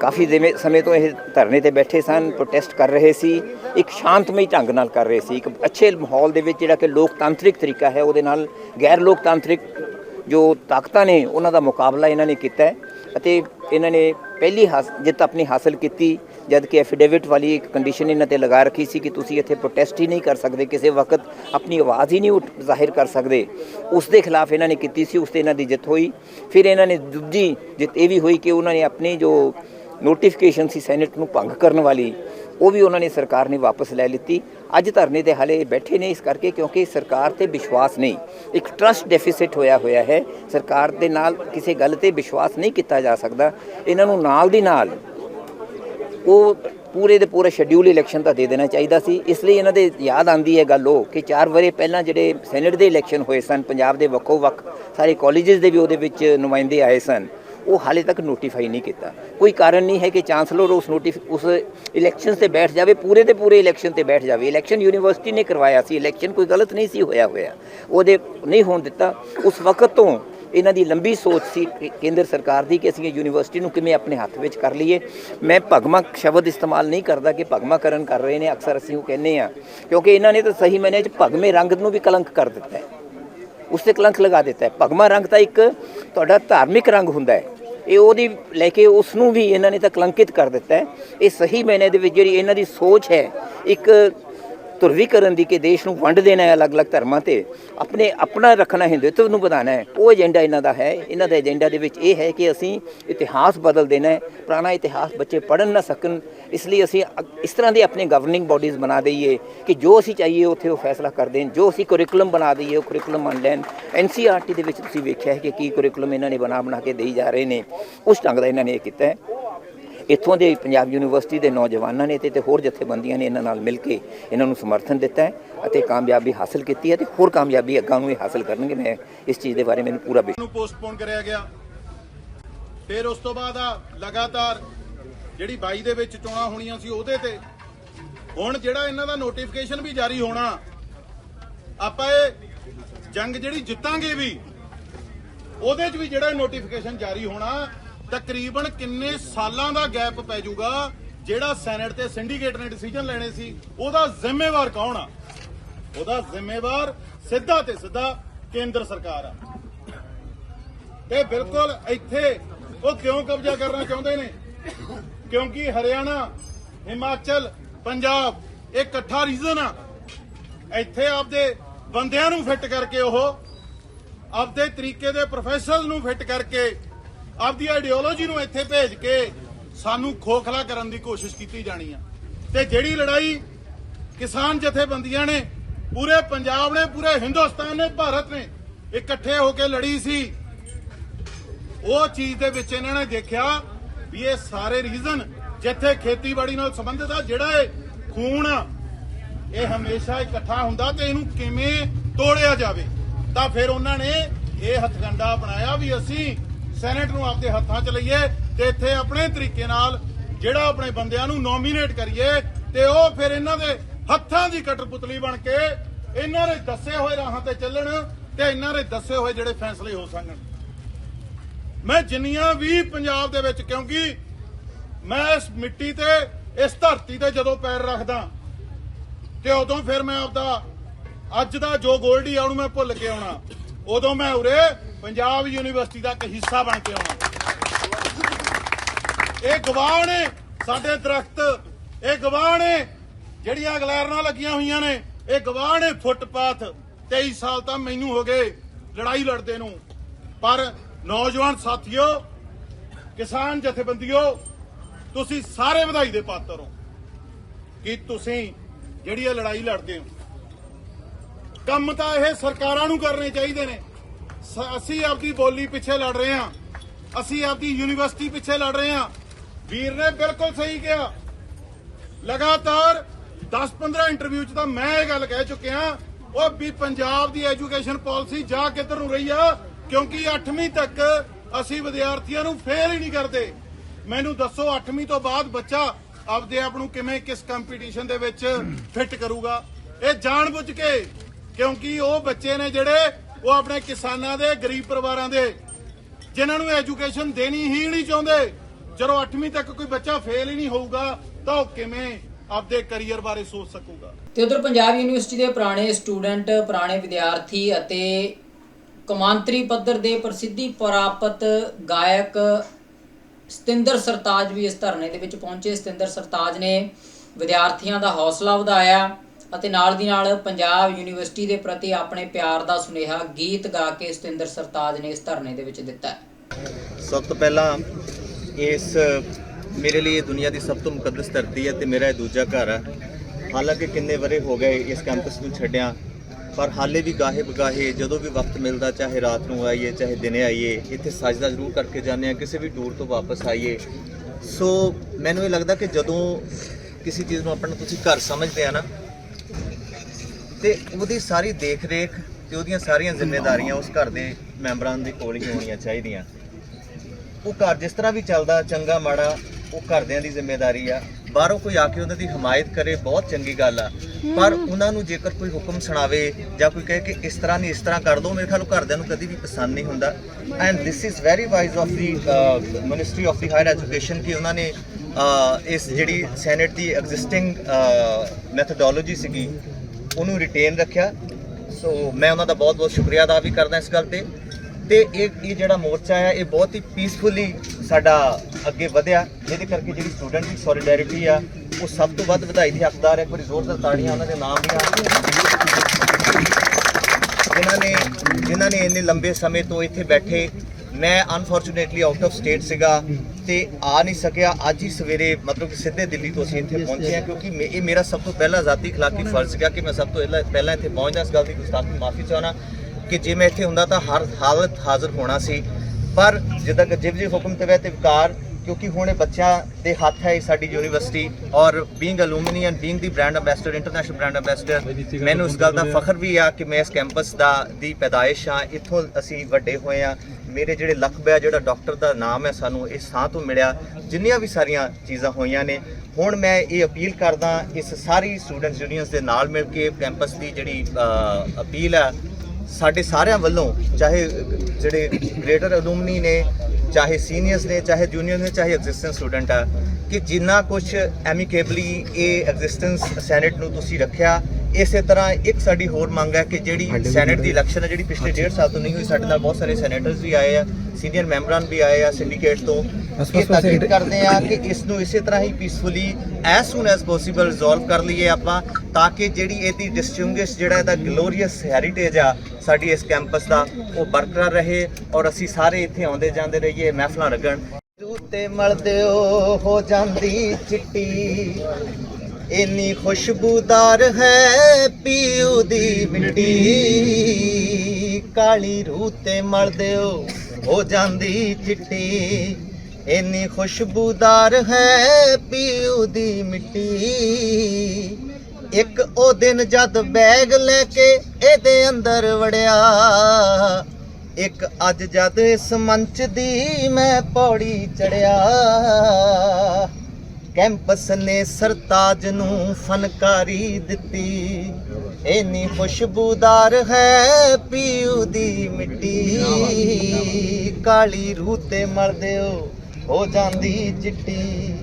ਕਾਫੀ ਦਿਨੇ- ਸਮੇਂ ਤੋਂ ਇਹ ਧਰਨੇ ਤੇ ਬੈਠੇ ਸਨ ਪ੍ਰੋਟੈਸਟ ਕਰ ਰਹੇ ਸੀ, ਇੱਕ ਸ਼ਾਂਤਮਈ ਢੰਗ ਨਾਲ ਕਰ ਰਹੇ ਸੀ, ਇੱਕ ਅੱਛੇ ਮਾਹੌਲ ਦੇ ਵਿੱਚ ਜਿਹੜਾ ਕਿ ਲੋਕਤਾਂਤਰਿਕ ਤਰੀਕਾ ਹੈ, ਉਹਦੇ ਨਾਲ ਗੈਰ ਲੋਕਤਾਂਤਰਿਕ ਜੋ ਤਾਕਤਾਂ ਨੇ, ਉਹਨਾਂ ਦਾ ਮੁਕਾਬਲਾ ਇਹਨਾਂ ਨੇ ਕੀਤਾ ਅਤੇ ਇਹਨਾਂ ਨੇ ਪਹਿਲੀ ਹਾਸ- ਜਿੱਤ ਆਪਣੀ ਹਾਸਲ ਕੀਤੀ ਜਦ ਕਿ ਐਫੀਡੇਵਿਟ ਵਾਲੀ ਇੱਕ ਕੰਡੀਸ਼ਨ ਇਹਨਾਂ ਤੇ ਲਗਾ ਰੱਖੀ ਸੀ ਕਿ ਤੁਸੀਂ ਇੱਥੇ ਪ੍ਰੋਟੈਸਟ ਹੀ ਨਹੀਂ ਕਰ ਸਕਦੇ, ਕਿਸੇ ਵਕਤ ਆਪਣੀ ਆਵਾਜ਼ ਹੀ ਨਹੀਂ ਉੱਠ, ਜ਼ਾਹਿਰ ਕਰ ਸਕਦੇ। ਉਸ ਦੇ ਖਿਲਾਫ ਇਹਨਾਂ ਨੇ ਕੀਤੀ ਸੀ, ਉਸ ਤੇ ਇਹਨਾਂ ਦੀ ਜਿੱਤ ਹੋਈ। ਫਿਰ ਇਹਨਾਂ ਨੇ ਦੂਜੀ ਜਿੱਤ ਇਹ ਵੀ ਹੋਈ ਕਿ ਉਹਨਾਂ ਨੇ ਆਪਣੀ ਜੋ ਨੋਟੀਫਿਕੇਸ਼ਨ ਸੀ ਸੈਨੇਟ ਨੂੰ ਭੰਗ ਕਰਨ ਵਾਲੀ। ਉਹ ਵੀ ਉਹਨਾਂ ਨੇ ਸਰਕਾਰ ਨੇ ਵਾਪਸ ਲੈ ਲਿੱਤੀ। ਅੱਜ ਧਰਨੇ ਤੇ ਹਾਲੇ ਬੈਠੇ ਨੇ ਇਸ ਕਰਕੇ ਕਿਉਂਕਿ ਸਰਕਾਰ ਤੇ ਵਿਸ਼ਵਾਸ ਨਹੀਂ। ਇੱਕ ਟਰਸਟ ਡੈਫਿਸਿਟ ਹੋਇਆ ਹੋਇਆ ਹੈ। ਸਰਕਾਰ ਦੇ ਨਾਲ ਕਿਸੇ ਗੱਲ ਤੇ ਵਿਸ਼ਵਾਸ ਨਹੀਂ ਕੀਤਾ ਜਾ ਸਕਦਾ। ਇਹਨਾਂ ਨੂੰ ਨਾਲ ਦੀ ਨਾਲ ਉਹ ਪੂਰੇ ਦੇ ਪੂਰੇ ਸ਼ੈਡਿਊਲ ਇਲੈਕਸ਼ਨ ਦਾ ਦੇ ਦੇਣਾ ਚਾਹੀਦਾ ਸੀ। ਇਸ ਲਈ ਇਹਨਾਂ ਦੇ ਯਾਦ ਆਂਦੀ ਹੈ ਗੱਲ ਉਹ ਕਿ 4 ਵਰੇ ਪਹਿਲਾਂ ਜਿਹੜੇ ਸੈਨੇਟ ਦੇ ਇਲੈਕਸ਼ਨ ਹੋਏ ਸਨ, ਪੰਜਾਬ ਦੇ ਵੱਖੋ ਵੱਖ ਸਾਰੇ ਕਾਲਜਸ ਦੇ ਵੀ ਉਹਦੇ ਵਿੱਚ ਨੁਮਾਇੰਦੇ ਆਏ ਸਨ। ਉਹ ਹਾਲੇ ਤੱਕ ਨੋਟੀਫਾਈ ਨਹੀਂ ਕੀਤਾ। ਕੋਈ ਕਾਰਨ ਨਹੀਂ ਹੈ ਕਿ ਚਾਂਸਲਰ ਉਸ ਨੋਟੀਫ ਉਸ ਇਲੈਕਸ਼ਨਸ ਤੇ ਬੈਠ ਜਾਵੇ, ਪੂਰੇ ਦੇ ਪੂਰੇ ਇਲੈਕਸ਼ਨ ਤੇ ਬੈਠ ਜਾਵੇ। ਇਲੈਕਸ਼ਨ ਯੂਨੀਵਰਸਿਟੀ ਨੇ ਕਰਵਾਇਆ ਸੀ ਇਲੈਕਸ਼ਨ ਕੋਈ ਗਲਤ ਨਹੀਂ ਸੀ, ਹੋਇਆ ਹੋਇਆ। ਉਹਦੇ ਨਹੀਂ ਹੋਣ ਦਿੱਤਾ। ਉਸ ਵਕਤ ਤੋਂ ਇਹਨਾਂ ਦੀ ਲੰਬੀ ਸੋਚ ਸੀ ਕੇਂਦਰ ਸਰਕਾਰ ਦੀ ਕਿ ਅਸੀਂ ਯੂਨੀਵਰਸਿਟੀ ਨੂੰ ਕਿਵੇਂ ਆਪਣੇ ਹੱਥ ਵਿੱਚ ਕਰ ਲਈਏ। ਮੈਂ ਭਗਮਾ ਸ਼ਬਦ ਇਸਤੇਮਾਲ ਨਹੀਂ ਕਰਦਾ ਕਿ ਭਗਮਾਕਰਨ ਕਰ ਰਹੇ ਨੇ, ਅਕਸਰ ਅਸੀਂ ਉਹ ਕਹਿੰਦੇ ਆ ਕਿਉਂਕਿ ਇਹਨਾਂ ਨੇ ਤਾਂ ਸਹੀ ਮੈਨੇ ਚ ਭਗਮੇ ਰੰਗ ਨੂੰ ਵੀ ਕਲੰਕ ਕਰ ਦਿੱਤਾ ਹੈ। ਉਸ ਤੇ ਕਲੰਕ ਲਗਾ ਦਿੱਤਾ ਹੈ। ਭਗਮਾ ਰੰਗ ਤਾਂ ਇੱਕ ਤੁਹਾਡਾ ਧਾਰਮਿਕ ਰੰਗ ਹੁੰਦਾ ਹੈ। ਇਹ ਉਹਦੀ ਲੈ ਕੇ ਉਸ ਨੂੰ ਵੀ ਇਹਨਾਂ ਨੇ ਤਾਂ ਕਲੰਕਿਤ ਕਰ ਦਿੱਤਾ ਹੈ। ਇਹ ਸਹੀ ਮੈਨੇ ਦੇ ਵਿੱਚ ਜਿਹੜੀ ਇਹਨਾਂ ਦੀ ਸੋਚ ਹੈ, ਇੱਕ ਧੁਰਵੀਕਰਨ ਦੀ ਕਿ ਦੇਸ਼ ਨੂੰ ਵੰਡ ਦੇਣਾ ਹੈ ਅਲੱਗ-ਅਲੱਗ ਧਰਮਾਂ ਤੇ। ਆਪਣੇ ਆਪਣਾ ਰੱਖਣਾ ਹਿੰਦੂਤਵ ਨੂੰ ਵਧਾਉਣਾ ਹੈ। ਉਹ ਏਜੰਡਾ ਇਹਨਾਂ ਦਾ ਹੈ। ਇਹਨਾਂ ਦਾ ਏਜੰਡਾ ਦੇ ਵਿੱਚ ਇਹ ਹੈ ਕਿ ਅਸੀਂ ਇਤਿਹਾਸ ਬਦਲ ਦੇਣਾ ਹੈ। ਪੁਰਾਣਾ ਇਤਿਹਾਸ ਬੱਚੇ ਪੜ੍ਹਨ ਨਾ ਸਕਣ। ਇਸ ਲਈ ਅਸੀਂ ਇਸ ਤਰ੍ਹਾਂ ਦੇ ਆਪਣੇ ਗਵਰਨਿੰਗ ਬਾਡੀਜ਼ ਬਣਾ ਦਈਏ ਕਿ ਜੋ ਅਸੀਂ ਚਾਹੀਏ ਉੱਥੇ ਉਹ ਫੈਸਲਾ ਕਰ ਦੇਣ। ਜੋ ਅਸੀਂ ਕੁਰਿਕੁਲਮ ਬਣਾ ਦਈਏ, ਉਹ ਕੁਰਿਕੁਲਮ ਮੰਨ ਲੈਣ। ਐਨਸੀਆਰਟੀ ਦੇ ਵਿੱਚ ਤੁਸੀਂ ਵੇਖਿਆ ਹੈ ਕਿ ਕੀ ਕੁਰਿਕੁਲਮ ਇਹਨਾਂ ਨੇ ਬਣਾ ਬਣਾ ਕੇ ਦੇਈ ਜਾ ਰਹੇ ਨੇ। ਉਸ ਢੰਗ ਦਾ ਇਹਨਾਂ ਨੇ ਇਹ ਕੀਤਾ ਹੈ। ਇੱਥੋਂ ਦੇ ਪੰਜਾਬ ਯੂਨੀਵਰਸਿਟੀ ਦੇ ਨੌਜਵਾਨਾਂ ਨੇ ਤੇ ਹੋਰ ਜਥੇਬੰਦੀਆਂ ਨੇ ਇਹਨਾਂ ਨਾਲ ਮਿਲ ਕੇ ਇਹਨਾਂ ਨੂੰ ਸਮਰਥਨ ਦਿੱਤਾ ਹੈ ਅਤੇ ਕਾਮਯਾਬੀ ਹਾਸਲ ਕੀਤੀ ਹੈ ਤੇ ਹੋਰ ਕਾਮਯਾਬੀ ਅੱਗਾਂ ਨੂੰ ਇਹ ਹਾਸਲ ਕਰਨਗੇ। ਮੈਂ ਇਸ ਚੀਜ਼ ਦੇ ਬਾਰੇ ਮੈਨੂੰ ਪੂਰਾ ਨੂੰ ਪੋਸਟਪੋਨ ਕਰਿਆ ਗਿਆ। ਫਿਰ ਉਸ ਤੋਂ ਬਾਅਦ ਆ ਲਗਾਤਾਰ ਜਿਹੜੀ 22 ਦੇ ਵਿੱਚ ਚੋਣਾਂ ਹੋਣੀਆਂ ਸੀ ਉਹਦੇ ਤੇ। ਹੁਣ ਜਿਹੜਾ ਇਹਨਾਂ ਦਾ ਨੋਟੀਫਿਕੇਸ਼ਨ ਵੀ ਜਾਰੀ ਹੋਣਾ, ਆਪਾਂ ਇਹ ਜੰਗ ਜਿਹੜੀ ਜਿੱਤਾਂਗੇ ਵੀ, ਉਹਦੇ 'ਚ ਵੀ ਜਿਹੜਾ ਨੋਟੀਫਿਕੇਸ਼ਨ ਜਾਰੀ ਹੋਣਾ ਤਕਰੀਬਨ ਕਿੰਨੇ ਸਾਲਾਂ ਦਾ ਗੈਪ ਪੈ ਜਾਊਗਾ, ਜਿਹੜਾ ਸੈਨੇਟ ਤੇ ਸਿੰਡੀਕੇਟ ਨੇ ਡਿਸੀਜਨ ਲੈਣੇ ਸੀ, ਉਹਦਾ ਜ਼ਿੰਮੇਵਾਰ ਕੌਣ ਆ? ਉਹਦਾ ਜ਼ਿੰਮੇਵਾਰ ਸਿੱਧਾ ਤੇ ਸਿੱਧਾ ਕੇਂਦਰ ਸਰਕਾਰ ਆ। ਤੇ ਬਿਲਕੁਲ ਇੱਥੇ, ਉਹ ਕਿਉਂ ਕਬਜ਼ਾ ਕਰਨਾ ਚਾਹੁੰਦੇ ਨੇ? ਕਿਉਂਕਿ ਹਰਿਆਣਾ, ਹਿਮਾਚਲ, ਪੰਜਾਬ, ਇਹ ਇਕੱਠਾ ਰੀਜਨ ਆ। ਇੱਥੇ ਆਪਦੇ ਬੰਦਿਆਂ ਨੂੰ ਫਿੱਟ ਕਰਕੇ ਉਹ, ਆਪਦੇ ਤਰੀਕੇ ਦੇ ਪ੍ਰੋਫੈਸਰਸ ਨੂੰ ਫਿੱਟ ਕਰਕੇ ਆਪਦੀ ਆਈਡੀਓਲੋਜੀ ਨੂੰ ਇੱਥੇ ਭੇਜ ਕੇ ਸਾਨੂੰ ਖੋਖਲਾ ਕਰਨ ਦੀ ਕੋਸ਼ਿਸ਼ ਕੀਤੀ ਜਾਣੀ ਆ। ਤੇ ਜਿਹੜੀ ਲੜਾਈ ਕਿਸਾਨ ਜਥੇਬੰਦੀਆਂ ਨੇ, ਪੂਰੇ ਪੰਜਾਬ ਨੇ, ਪੂਰੇ ਹਿੰਦੁਸਤਾਨ ਨੇ, ਭਾਰਤ ਨੇ ਇਕੱਠੇ ਹੋ ਕੇ ਲੜੀ ਸੀ, ਉਹ ਚੀਜ਼ ਦੇ ਵਿੱਚ ਇਹਨਾਂ ਨੇ ਦੇਖਿਆ ਵੀ ਇਹ ਸਾਰੇ ਰੀਜ਼ਨ ਜਿੱਥੇ ਖੇਤੀਬਾੜੀ ਨਾਲ ਸੰਬੰਧਿਤ ਆ, ਜਿਹੜਾ ਇਹ ਖੂਨ ਇਹ ਹਮੇਸ਼ਾ ਇਕੱਠਾ ਹੁੰਦਾ ਤੇ ਇਹਨੂੰ ਕਿਵੇਂ ਤੋੜਿਆ ਜਾਵੇ। ਤਾਂ ਫਿਰ ਉਹਨਾਂ ਨੇ ਇਹ ਹਥਕੰਡਾ ਅਪਣਾਇਆ ਵੀ ਅਸੀਂ ਸੈਨੇਟ ਨੂੰ ਆਪਦੇ ਹੱਥਾਂ 'ਚ ਲਈਏ ਤੇ ਇੱਥੇ ਆਪਣੇ ਤਰੀਕੇ ਨਾਲ ਜਿਹੜਾ ਆਪਣੇ ਬੰਦਿਆਂ ਨੂੰ ਨੋਮੀਨੇਟ ਕਰੀਏ ਤੇ ਉਹ ਫਿਰ ਇਹਨਾਂ ਦੇ ਹੱਥਾਂ ਦੀ ਕਟਰਪੁਤਲੀ ਬਣ ਕੇ ਇਹਨਾਂ ਦੇ ਦੱਸੇ ਹੋਏ ਰਾਹਾਂ ਤੇ ਚੱਲਣ ਤੇ ਇਹਨਾਂ ਦੇ ਦੱਸੇ ਹੋਏ ਜਿਹੜੇ ਫੈਸਲੇ ਹੋ ਸਕਣ। ਮੈਂ ਜਿੰਨੀਆਂ ਵੀ ਪੰਜਾਬ ਦੇ ਵਿੱਚ ਕਿਉਂਕਿ ਮੈਂ ਇਸ ਮਿੱਟੀ ਤੇ, ਇਸ ਧਰਤੀ ਤੇ ਜਦੋਂ ਪੈਰ ਰੱਖਦਾ ਤੇ ਉਦੋਂ ਫਿਰ ਮੈਂ ਆਪਦਾ ਅੱਜ ਦਾ ਜੋ ਗੋਲਡੀ ਆ ਉਹਨੂੰ ਮੈਂ ਭੁੱਲ ਕੇ ਆਉਣਾ। ਉਦੋਂ ਮੈਂ ਉਰੇ ਪੰਜਾਬ ਯੂਨੀਵਰਸਿਟੀ ਦਾ ਇੱਕ ਹਿੱਸਾ ਬਣ ਕੇ ਆਉਣਾ। ਇਹ ਗਵਾਹ ਨੇ ਸਾਡੇ ਦਰਖਤ, ਇਹ ਗਵਾਹ ਨੇ ਜਿਹੜੀਆਂ ਅਗਲੈਰਨਾਂ ਲੱਗੀਆਂ ਹੋਈਆਂ ਨੇ, ਇਹ ਗਵਾਹ ਨੇ ਫੁੱਟਪਾਥ। 23 ਸਾਲ ਤਾਂ ਮੈਨੂੰ ਹੋ ਗਏ ਲੜਾਈ ਲੜਦੇ ਨੂੰ। ਪਰ ਨੌਜਵਾਨ ਸਾਥੀਓ, ਕਿਸਾਨ ਜਥੇਬੰਦੀਓ ਤੁਸੀਂ ਸਾਰੇ ਵਧਾਈ ਦੇ ਪਾਤਰ ਹੋ ਕਿ ਤੁਸੀਂ ਜਿਹੜੀ ਇਹ ਲੜਾਈ ਲੜਦੇ ਹੋ। ਕੰਮ ਤਾਂ ਇਹ ਸਰਕਾਰਾਂ ਨੂੰ ਕਰਨੇ ਚਾਹੀਦੇ ਨੇ। ਸ- ਅਸੀਂ ਆਪਦੀ ਬੋਲੀ ਪਿੱਛੇ ਲੜ ਰਹੇ ਹਾਂ। ਅਸੀਂ ਆਪਦੀ ਯੂਨੀਵਰਸਿਟੀ ਪਿੱਛੇ ਲੜ ਰਹੇ ਹਾਂ। ਵੀਰ ਨੇ ਬਿਲਕੁਲ ਸਹੀ ਕਿਹਾ। ਲਗਾਤਾਰ 10-15 ਇੰਟਰਵਿਊ ਚ ਤਾਂ ਮੈਂ ਇਹ ਗੱਲ ਕਹਿ ਚੁੱਕਿਆ ਉਹ ਵੀ ਪੰਜਾਬ ਦੀ ਐਜੂਕੇਸ਼ਨ ਪਾਲਿਸੀ ਜਾ ਕਿੱਧਰ ਨੂੰ ਰਹੀ ਆ? ਕਿਉਂਕਿ 8ਵੀਂ ਤੱਕ ਅਸੀਂ ਵਿਦਿਆਰਥੀਆਂ ਨੂੰ ਫੇਲ ਹੀ ਨਹੀਂ ਕਰਦੇ। ਮੈਨੂੰ ਦੱਸੋ 8ਵੀਂ ਤੋਂ ਬਾਅਦ ਬੱਚਾ ਆਪਦੇ ਆਪ ਨੂੰ ਕਿਵੇਂ, ਕਿਸ ਕੰਪੀਟੀਸ਼ਨ ਦੇ ਵਿੱਚ ਫਿੱਟ ਕਰੂਗਾ? ਇਹ ਜਾਣਬੁੱਝ ਕੇ, ਕਿਉਂਕਿ ਉਹ ਬੱਚੇ ਨੇ ਜਿਹੜੇ ਉਹ ਆਪਣੇ ਕਿਸਾਨਾਂ ਦੇ, ਗਰੀਬ ਪਰਿਵਾਰਾਂ ਦੇ, ਜਿਨ੍ਹਾਂ ਨੂੰ ਐਜੂਕੇਸ਼ਨ ਦੇਣੀ ਹੀ ਨਹੀਂ ਚਾਹੁੰਦੇ। ਜਦੋਂ 8ਵੀਂ ਤੱਕ ਕੋਈ ਬੱਚਾ ਫੇਲ ਹੀ ਨਹੀਂ ਹੋਊਗਾ, ਤਾਂ ਉਹ ਕਿਵੇਂ ਆਪਦੇ ਕੈਰੀਅਰ ਬਾਰੇ ਸੋਚ ਸਕੂਗਾ? ਤੇ ਉਧਰ ਪੰਜਾਬ ਯੂਨੀਵਰਸਿਟੀ ਦੇ ਪੁਰਾਣੇ ਸਟੂਡੈਂਟ, ਪੁਰਾਣੇ ਵਿਦਿਆਰਥੀ ਅਤੇ ਕਮਾਂਤਰੀ ਪੱਧਰ ਦੇ ਪ੍ਰਸਿੱਧੀ ਪ੍ਰਾਪਤ ਗਾਇਕ ਸਤਿੰਦਰ ਸਰਤਾਜ ਵੀ ਇਸ ਧਰਨੇ ਦੇ ਵਿੱਚ ਪਹੁੰਚੇ। ਸਤਿੰਦਰ ਸਰਤਾਜ ਨੇ ਵਿਦਿਆਰਥੀਆਂ ਦਾ ਹੌਸਲਾ ਵਧਾਇਆ। ਅਤੇ ਨਾਲ ਦੀ ਨਾਲ ਪੰਜਾਬ ਯੂਨੀਵਰਸਿਟੀ ਦੇ ਪ੍ਰਤੀ ਆਪਣੇ ਪਿਆਰ ਦਾ ਸੁਨੇਹਾ ਗੀਤ ਗਾ ਕੇ ਸਤਿੰਦਰ ਸਰਤਾਜ ਨੇ ਇਸ ਧਰਨੇ ਦੇ ਵਿੱਚ ਦਿੱਤਾ ਸਭ ਤੋਂ ਪਹਿਲਾਂ ਇਸ, ਮੇਰੇ ਲਈ ਇਹ ਦੁਨੀਆ ਦੀ ਸਭ ਤੋਂ ਮੁਕੱਦਸ ਧਰਤੀ ਹੈ ਤੇ ਮੇਰਾ ਇਹ ਦੂਜਾ ਘਰ ਹੈ। ਹਾਲਾਂਕਿ ਕਿੰਨੇ ਵਰੇ ਹੋ ਗਏ ਇਸ ਕੈਂਪਸ ਨੂੰ ਛੱਡਿਆ, ਪਰ ਹਾਲੇ ਵੀ ਗਾਹੇ ਬਗਾਹੇ ਜਦੋਂ ਵੀ ਵਕਤ ਮਿਲਦਾ, ਚਾਹੇ ਰਾਤ ਨੂੰ ਆਈਏ, ਚਾਹੇ ਦਿਨੇ ਆਈਏ, ਇੱਥੇ ਸਜਦਾ ਜ਼ਰੂਰ ਕਰਕੇ ਜਾਂਦੇ ਆ ਕਿਸੇ ਵੀ ਟੂਰ ਤੋਂ ਵਾਪਸ ਆਈਏ। ਸੋ ਮੈਨੂੰ ਇਹ ਲੱਗਦਾ ਕਿ ਜਦੋਂ ਕਿਸੇ ਚੀਜ਼ ਨੂੰ ਆਪਣਾ ਤੁਸੀਂ ਘਰ ਸਮਝਦੇ ਆ ਨਾ ਤੇ ਉਹਦੀ ਸਾਰੀ ਦੇਖ ਰੇਖ ਤੇ ਉਹਦੀਆਂ ਸਾਰੀਆਂ ਜ਼ਿੰਮੇਵਾਰੀਆਂ ਉਸ ਘਰ ਦੇ ਮੈਂਬਰਾਂ ਦੇ ਕੋਲ ਹੀ ਹੋਣੀਆਂ ਚਾਹੀਦੀਆਂ। ਉਹ ਘਰ ਜਿਸ ਤਰ੍ਹਾਂ ਵੀ ਚੱਲਦਾ, ਚੰਗਾ, ਮਾੜਾ, ਉਹ ਘਰਦਿਆਂ ਦੀ ਜ਼ਿੰਮੇਵਾਰੀ ਆ। ਬਾਹਰੋਂ ਕੋਈ ਆ ਕੇ ਉਹਨਾਂ ਦੀ ਹਮਾਇਤ ਕਰੇ, ਬਹੁਤ ਚੰਗੀ ਗੱਲ ਆ। ਪਰ ਉਹਨਾਂ ਨੂੰ ਜੇਕਰ ਕੋਈ ਹੁਕਮ ਸੁਣਾਵੇ ਜਾਂ ਕੋਈ ਕਹੇ ਕਿ ਇਸ ਤਰ੍ਹਾਂ ਨਹੀਂ, ਇਸ ਤਰ੍ਹਾਂ ਕਰ ਦੋ ਮੇਰੇ ਖਿਆਲ ਉਹ ਘਰਦਿਆਂ ਨੂੰ ਕਦੀ ਵੀ ਪਸੰਦ ਨਹੀਂ ਹੁੰਦਾ। And this is very wise of the ministry of the higher education ਕਿ ਉਹਨਾਂ ਨੇ ਇਸ ਜਿਹੜੀ ਸੈਨੇਟ ਦੀ ਐਗਜ਼ਿਸਟਿੰਗ ਮੈਥਡੋਲੋਜੀ ਸੀਗੀ ਉਹਨੂੰ ਰਿਟੇਨ ਰੱਖਿਆ। ਸੋ ਮੈਂ ਉਹਨਾਂ ਦਾ ਬਹੁਤ ਬਹੁਤ ਸ਼ੁਕਰੀਆ ਅਦਾ ਵੀ ਕਰਦਾ ਇਸ ਗੱਲ ਤੇ। ਤੇ ਇਹ ਇਹ ਜਿਹੜਾ ਮੋਰਚਾ ਹੈ ਇਹ ਬਹੁਤ ਹੀ ਪੀਸਫੁਲੀ ਸਾਡਾ ਅੱਗੇ ਵਧਿਆ। ਜਿਹਦੇ ਕਰਕੇ ਜਿਹੜੀ ਸਟੂਡੈਂਟ ਦੀ ਸੋਲੀਡੈਰਿਟੀ ਆ, ਉਹ ਸਭ ਤੋਂ ਵੱਧ ਵਧਾਈ ਦੇ ਹੱਕਦਾਰ ਹੈ। ਕੋਈ ਵਾਰੀ ਜ਼ੋਰਦਾਰ ਤਾੜੀਆਂ ਉਹਨਾਂ ਦੇ ਨਾਮ ਦੀਆਂ ਜਿਨ੍ਹਾਂ ਨੇ ਜਿਨ੍ਹਾਂ ਨੇ ਇੰਨੇ ਲੰਬੇ ਸਮੇਂ ਤੋਂ ਇੱਥੇ ਬੈਠੇ। ਮੈਂ ਅਨਫੋਰਚੂਨੇਟਲੀ ਆਊਟ ਆਫ ਸਟੇਟ ਸੀਗਾ। ਤੇ ਆ ਨਹੀਂ ਸਕਿਆ। ਅੱਜ ਹੀ ਸਵੇਰੇ ਮਤਲਬ ਕਿ ਸਿੱਧੇ ਦਿੱਲੀ ਤੋਂ ਅਸੀਂ ਇੱਥੇ ਪਹੁੰਚੇ ਹਾਂ ਕਿਉਂਕਿ ਮੇ- ਇਹ ਮੇਰਾ ਸਭ ਤੋਂ ਪਹਿਲਾ ਜ਼ਾਤੀ ਖਿਲਾਫੀ ਫਰਜ਼ ਸੀਗਾ ਕਿ ਮੈਂ ਸਭ ਤੋਂ ਪਹਿਲਾਂ ਪਹਿਲਾਂ ਇੱਥੇ ਪਹੁੰਚਦਾ। ਇਸ ਗੱਲ ਦੀ ਗੁਸਤਾਖੀ ਮਾਫੀ ਚਾਹਣਾ ਕਿ ਜੇ ਮੈਂ ਇੱਥੇ ਹੁੰਦਾ ਤਾਂ ਹਰ ਹਾਲਤ ਹਾਜ਼ਰ ਹੋਣਾ ਸੀ। ਪਰ ਜਿੱਦਾਂ ਕਿ ਜਿਵ ਜੀ ਹੁਕਮ ਤੇ ਵੈ ਤੇ ਵਿਕਾਰ ਕਿਉਂਕਿ ਹੁਣ ਇਹ ਬੱਚਿਆਂ ਦੇ ਹੱਥ ਹੈ ਇਹ ਸਾਡੀ ਯੂਨੀਵਰਸਿਟੀ ਔਰ being alumni and being the brand ambassador international brand ambassador ਮੈਨੂੰ ਇਸ ਗੱਲ ਦਾ ਫਖਰ ਵੀ ਆ ਕਿ ਮੈਂ ਇਸ ਕੈਂਪਸ ਦਾ ਦੀ ਪੈਦਾਇਸ਼ ਆ ਇੱਥੋਂ ਅਸੀਂ ਵੱਡੇ ਹੋਏ ਆ ਮੇਰੇ ਜਿਹੜੇ ਲਕਬ ਹੈ ਜਿਹੜਾ ਡਾਕਟਰ ਦਾ ਨਾਮ ਹੈ, ਸਾਨੂੰ ਇਹ ਸਾਹ ਤੋਂ ਮਿਲਿਆ। ਜਿੰਨੀਆਂ ਵੀ ਸਾਰੀਆਂ ਚੀਜ਼ਾਂ ਹੋਈਆਂ ਨੇ, ਹੁਣ ਮੈਂ ਇਹ ਅਪੀਲ ਕਰਦਾ, ਇਸ ਸਾਰੀ ਸਟੂਡੈਂਟਸ ਯੂਨੀਅਨਸ ਦੇ ਨਾਲ ਮਿਲ ਕੇ ਕੈਂਪਸ ਦੀ ਜਿਹੜੀ ਅਪੀਲ ਹੈ, ਸਾਡੇ ਸਾਰਿਆਂ ਵੱਲੋਂ, ਚਾਹੇ ਜਿਹੜੇ ਗ੍ਰੇਟਰ ਅਲੂਮਨੀ ਨੇ, ਚਾਹੇ ਸੀਨੀਅਰਸ ਨੇ, ਚਾਹੇ ਜੂਨੀਅਰ ਨੇ, ਚਾਹੇ ਐਗਜ਼ਿਸਟੈਂਸ ਸਟੂਡੈਂਟ ਆ ਕਿ ਜਿੰਨਾ ਕੁਝ ਐਮੀਕੇਬਲੀ ਇਹ ਐਗਜ਼ਿਸਟੈਂਸ ਸੈਨੇਟ ਨੂੰ ਤੁਸੀਂ ਰੱਖਿਆ ਇਸੇ ਤਰ੍ਹਾਂ ਇੱਕ ਸਾਡੀ ਹੋਰ ਮੰਗ ਹੈ ਕਿ ਜਿਹੜੀ ਸੈਨੇਟ ਦੀ ਇਲੈਕਸ਼ਨ ਹੈ ਜਿਹੜੀ ਪਿਛਲੇ ਡੇਢ ਸਾਲ ਤੋਂ ਨਹੀਂ ਹੋਈ ਸਾਡੇ ਨਾਲ ਬਹੁਤ ਸਾਰੇ ਸੈਨੇਟਰਸ ਵੀ ਆਏ ਆ ਸੀਨੀਅਰ ਮੈਂਬਰਾਂ ਵੀ ਆਏ ਆ ਸਿੰਡੀਕੇਟ ਤੋਂ। ਇਹ ਤਾਕੀਦ ਕਰਦੇ ਆ ਕਿ ਇਸ ਨੂੰ ਇਸੇ ਤਰ੍ਹਾਂ ਹੀ peacefully as soon as possible resolve ਕਰ ਲਈਏ ਆਪਾਂ ਤਾਂ ਕਿ ਜਿਹੜੀ ਇਹਦੀ ਡਿਸਟਿੰਗੁਇਸ਼ ਜਿਹੜਾ ਇਹਦਾ ਗਲੋਰੀਅਸ ਹੈਰੀਟੇਜ ਆ ਸਾਡੀ ਇਸ ਕੈਂਪਸ ਦਾ ਉਹ ਬਰਕਰਾਰ ਰਹੇ ਔਰ ਅਸੀਂ ਸਾਰੇ ਇੱਥੇ ਆਉਂਦੇ ਜਾਂਦੇ ਰਹੀਏ ਮਹਿਫਲਾਂ ਲੱਗਣ ਉੱਤੇ ਮਲਦਿਓ ਹੋ ਜਾਂਦੀ ਚਿੱਟੀ। ਇੰਨੀ ਖੁਸ਼ਬੂਦਾਰ ਹੈ ਪੀਉ ਦੀ ਮਿੱਟੀ। ਕਾਲੀ ਰੂਹ ਤੇ ਮਲਦਿਓ ਹੋ ਜਾਂਦੀ ਚਿੱਟੀ। ਇੰਨੀ ਖੁਸ਼ਬੂਦਾਰ ਹੈ ਪੀਉ ਦੀ ਮਿੱਟੀ। ਇੱਕ ਉਹ ਦਿਨ ਜਦ ਬੈਗ ਲੈ ਕੇ ਇਹਦੇ ਅੰਦਰ ਵੜਿਆ। ਇੱਕ ਅੱਜ ਜਦ ਇਸ ਮੰਚ ਦੀ ਮੈਂ ਪੌੜੀ ਚੜਿਆ, ਕੈਂਪਸ ਨੇ ਸਰਤਾਜ ਨੂੰ ਫਨਕਾਰੀ ਦਿੱਤੀ। ਇੰਨੀ ਖੁਸ਼ਬੂਦਾਰ ਹੈ ਪੀਉ ਦੀ ਮਿੱਟੀ। ਕਾਲੀ ਰੂਹ ਤੇ ਮਲਦਿਓ ਹੋ ਜਾਂਦੀ ਚਿੱਟੀ।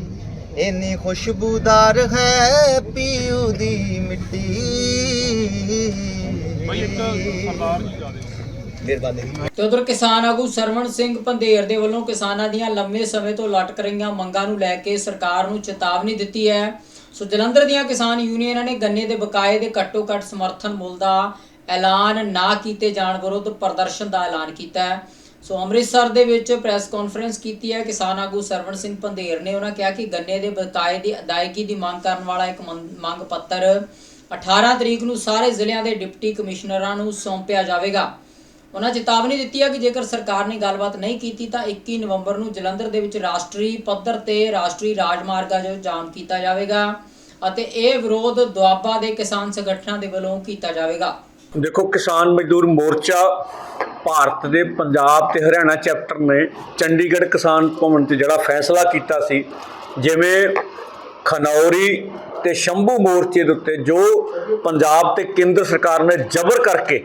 ਇੰਨੀ ਖੁਸ਼ਬੂਦਾਰ ਹੈ ਪੀਉ ਦੀ ਮਿੱਟੀ। ਮਿਹਰਬਾਨੀ। ਤੇ ਉਧਰ ਕਿਸਾਨ ਆਗੂ ਸਰਵਣ ਸਿੰਘ ਪੰਧੇਰ ਦੇ ਵੱਲੋਂ ਕਿਸਾਨਾਂ ਦੀਆਂ ਲੰਮੇ ਸਮੇਂ ਤੋਂ ਲਟਕ ਰਹੀਆਂ ਮੰਗਾਂ ਨੂੰ ਲੈ ਕੇ ਸਰਕਾਰ ਨੂੰ ਚੇਤਾਵਨੀ ਦਿੱਤੀ ਹੈ। ਸੋ ਜਲੰਧਰ ਦੀਆਂ ਕਿਸਾਨ ਯੂਨੀਅਨਾਂ ਨੇ ਗੰਨੇ ਦੇ ਬਕਾਏ ਦੇ ਘੱਟੋ-ਘੱਟ ਸਮਰਥਨ ਮੁੱਲ ਦਾ ਐਲਾਨ ਨਾ ਕੀਤੇ ਜਾਣ ਵਿਰੁੱਧ ਪ੍ਰਦਰਸ਼ਨ ਦਾ ਐਲਾਨ ਕੀਤਾ ਹੈ। ਸੋ ਅੰਮ੍ਰਿਤਸਰ ਦੇ ਵਿੱਚ ਪ੍ਰੈਸ ਕਾਨਫਰੰਸ ਕੀਤੀ ਹੈ। ਕਿਸਾਨ ਆਗੂ ਸਰਵਣ ਸਿੰਘ ਪੰਧੇਰ ਨੇ ਉਹਨਾਂ ਕਿਹਾ ਕਿ ਗੰਨੇ ਦੇ ਬਕਾਏ ਦੀ ਅਦਾਇਗੀ ਦੀ ਮੰਗ ਕਰਨ ਵਾਲਾ ਇੱਕ ਮੰ- ਮੰਗ ਪੱਤਰ 18 ਤਰੀਕ ਨੂੰ ਸਾਰੇ ਜ਼ਿਲ੍ਹਿਆਂ ਦੇ ਡਿਪਟੀ ਕਮਿਸ਼ਨਰਾਂ ਨੂੰ ਸੌਂਪਿਆ ਜਾਵੇਗਾ। ਉਹਨਾਂ ਚੇਤਾਵਨੀ ਦਿੱਤੀ ਹੈ ਕਿ ਜੇਕਰ ਸਰਕਾਰ ਨੇ ਗੱਲਬਾਤ ਨਹੀਂ ਕੀਤੀ ਤਾਂ 21 ਨਵੰਬਰ ਨੂੰ ਜਲੰਧਰ ਦੇ ਵਿੱਚ ਰਾਸ਼ਟਰੀ ਪੱਧਰ ਤੇ ਰਾਸ਼ਟਰੀ ਰਾਜਮਾਰਗਾਂ 'ਤੇ ਜਾਮ ਕੀਤਾ ਜਾਵੇਗਾ ਅਤੇ ਇਹ ਵਿਰੋਧ ਦੁਆਬਾ ਦੇ ਕਿਸਾਨ ਸੰਗਠਨਾਂ ਦੇ ਵੱਲੋਂ ਕੀਤਾ ਜਾਵੇਗਾ। ਦੇਖੋ, ਕਿਸਾਨ ਮਜ਼ਦੂਰ ਮੋਰਚਾ ਭਾਰਤ ਦੇ ਪੰਜਾਬ ਤੇ ਹਰਿਆਣਾ ਚੈਪਟਰ ਨੇ ਚੰਡੀਗੜ੍ਹ ਕਿਸਾਨ ਭਵਨ 'ਚ ਜਿਹੜਾ ਫੈਸਲਾ ਕੀਤਾ ਸੀ, ਜਿਵੇਂ ਖਨੌਰੀ ਤੇ ਸ਼ੰਭੂ ਮੋਰਚੇ ਦੇ ਉੱਤੇ ਜੋ ਪੰਜਾਬ ਤੇ ਕੇਂਦਰ ਸਰਕਾਰ ਨੇ ਜ਼ਬਰ ਕਰਕੇ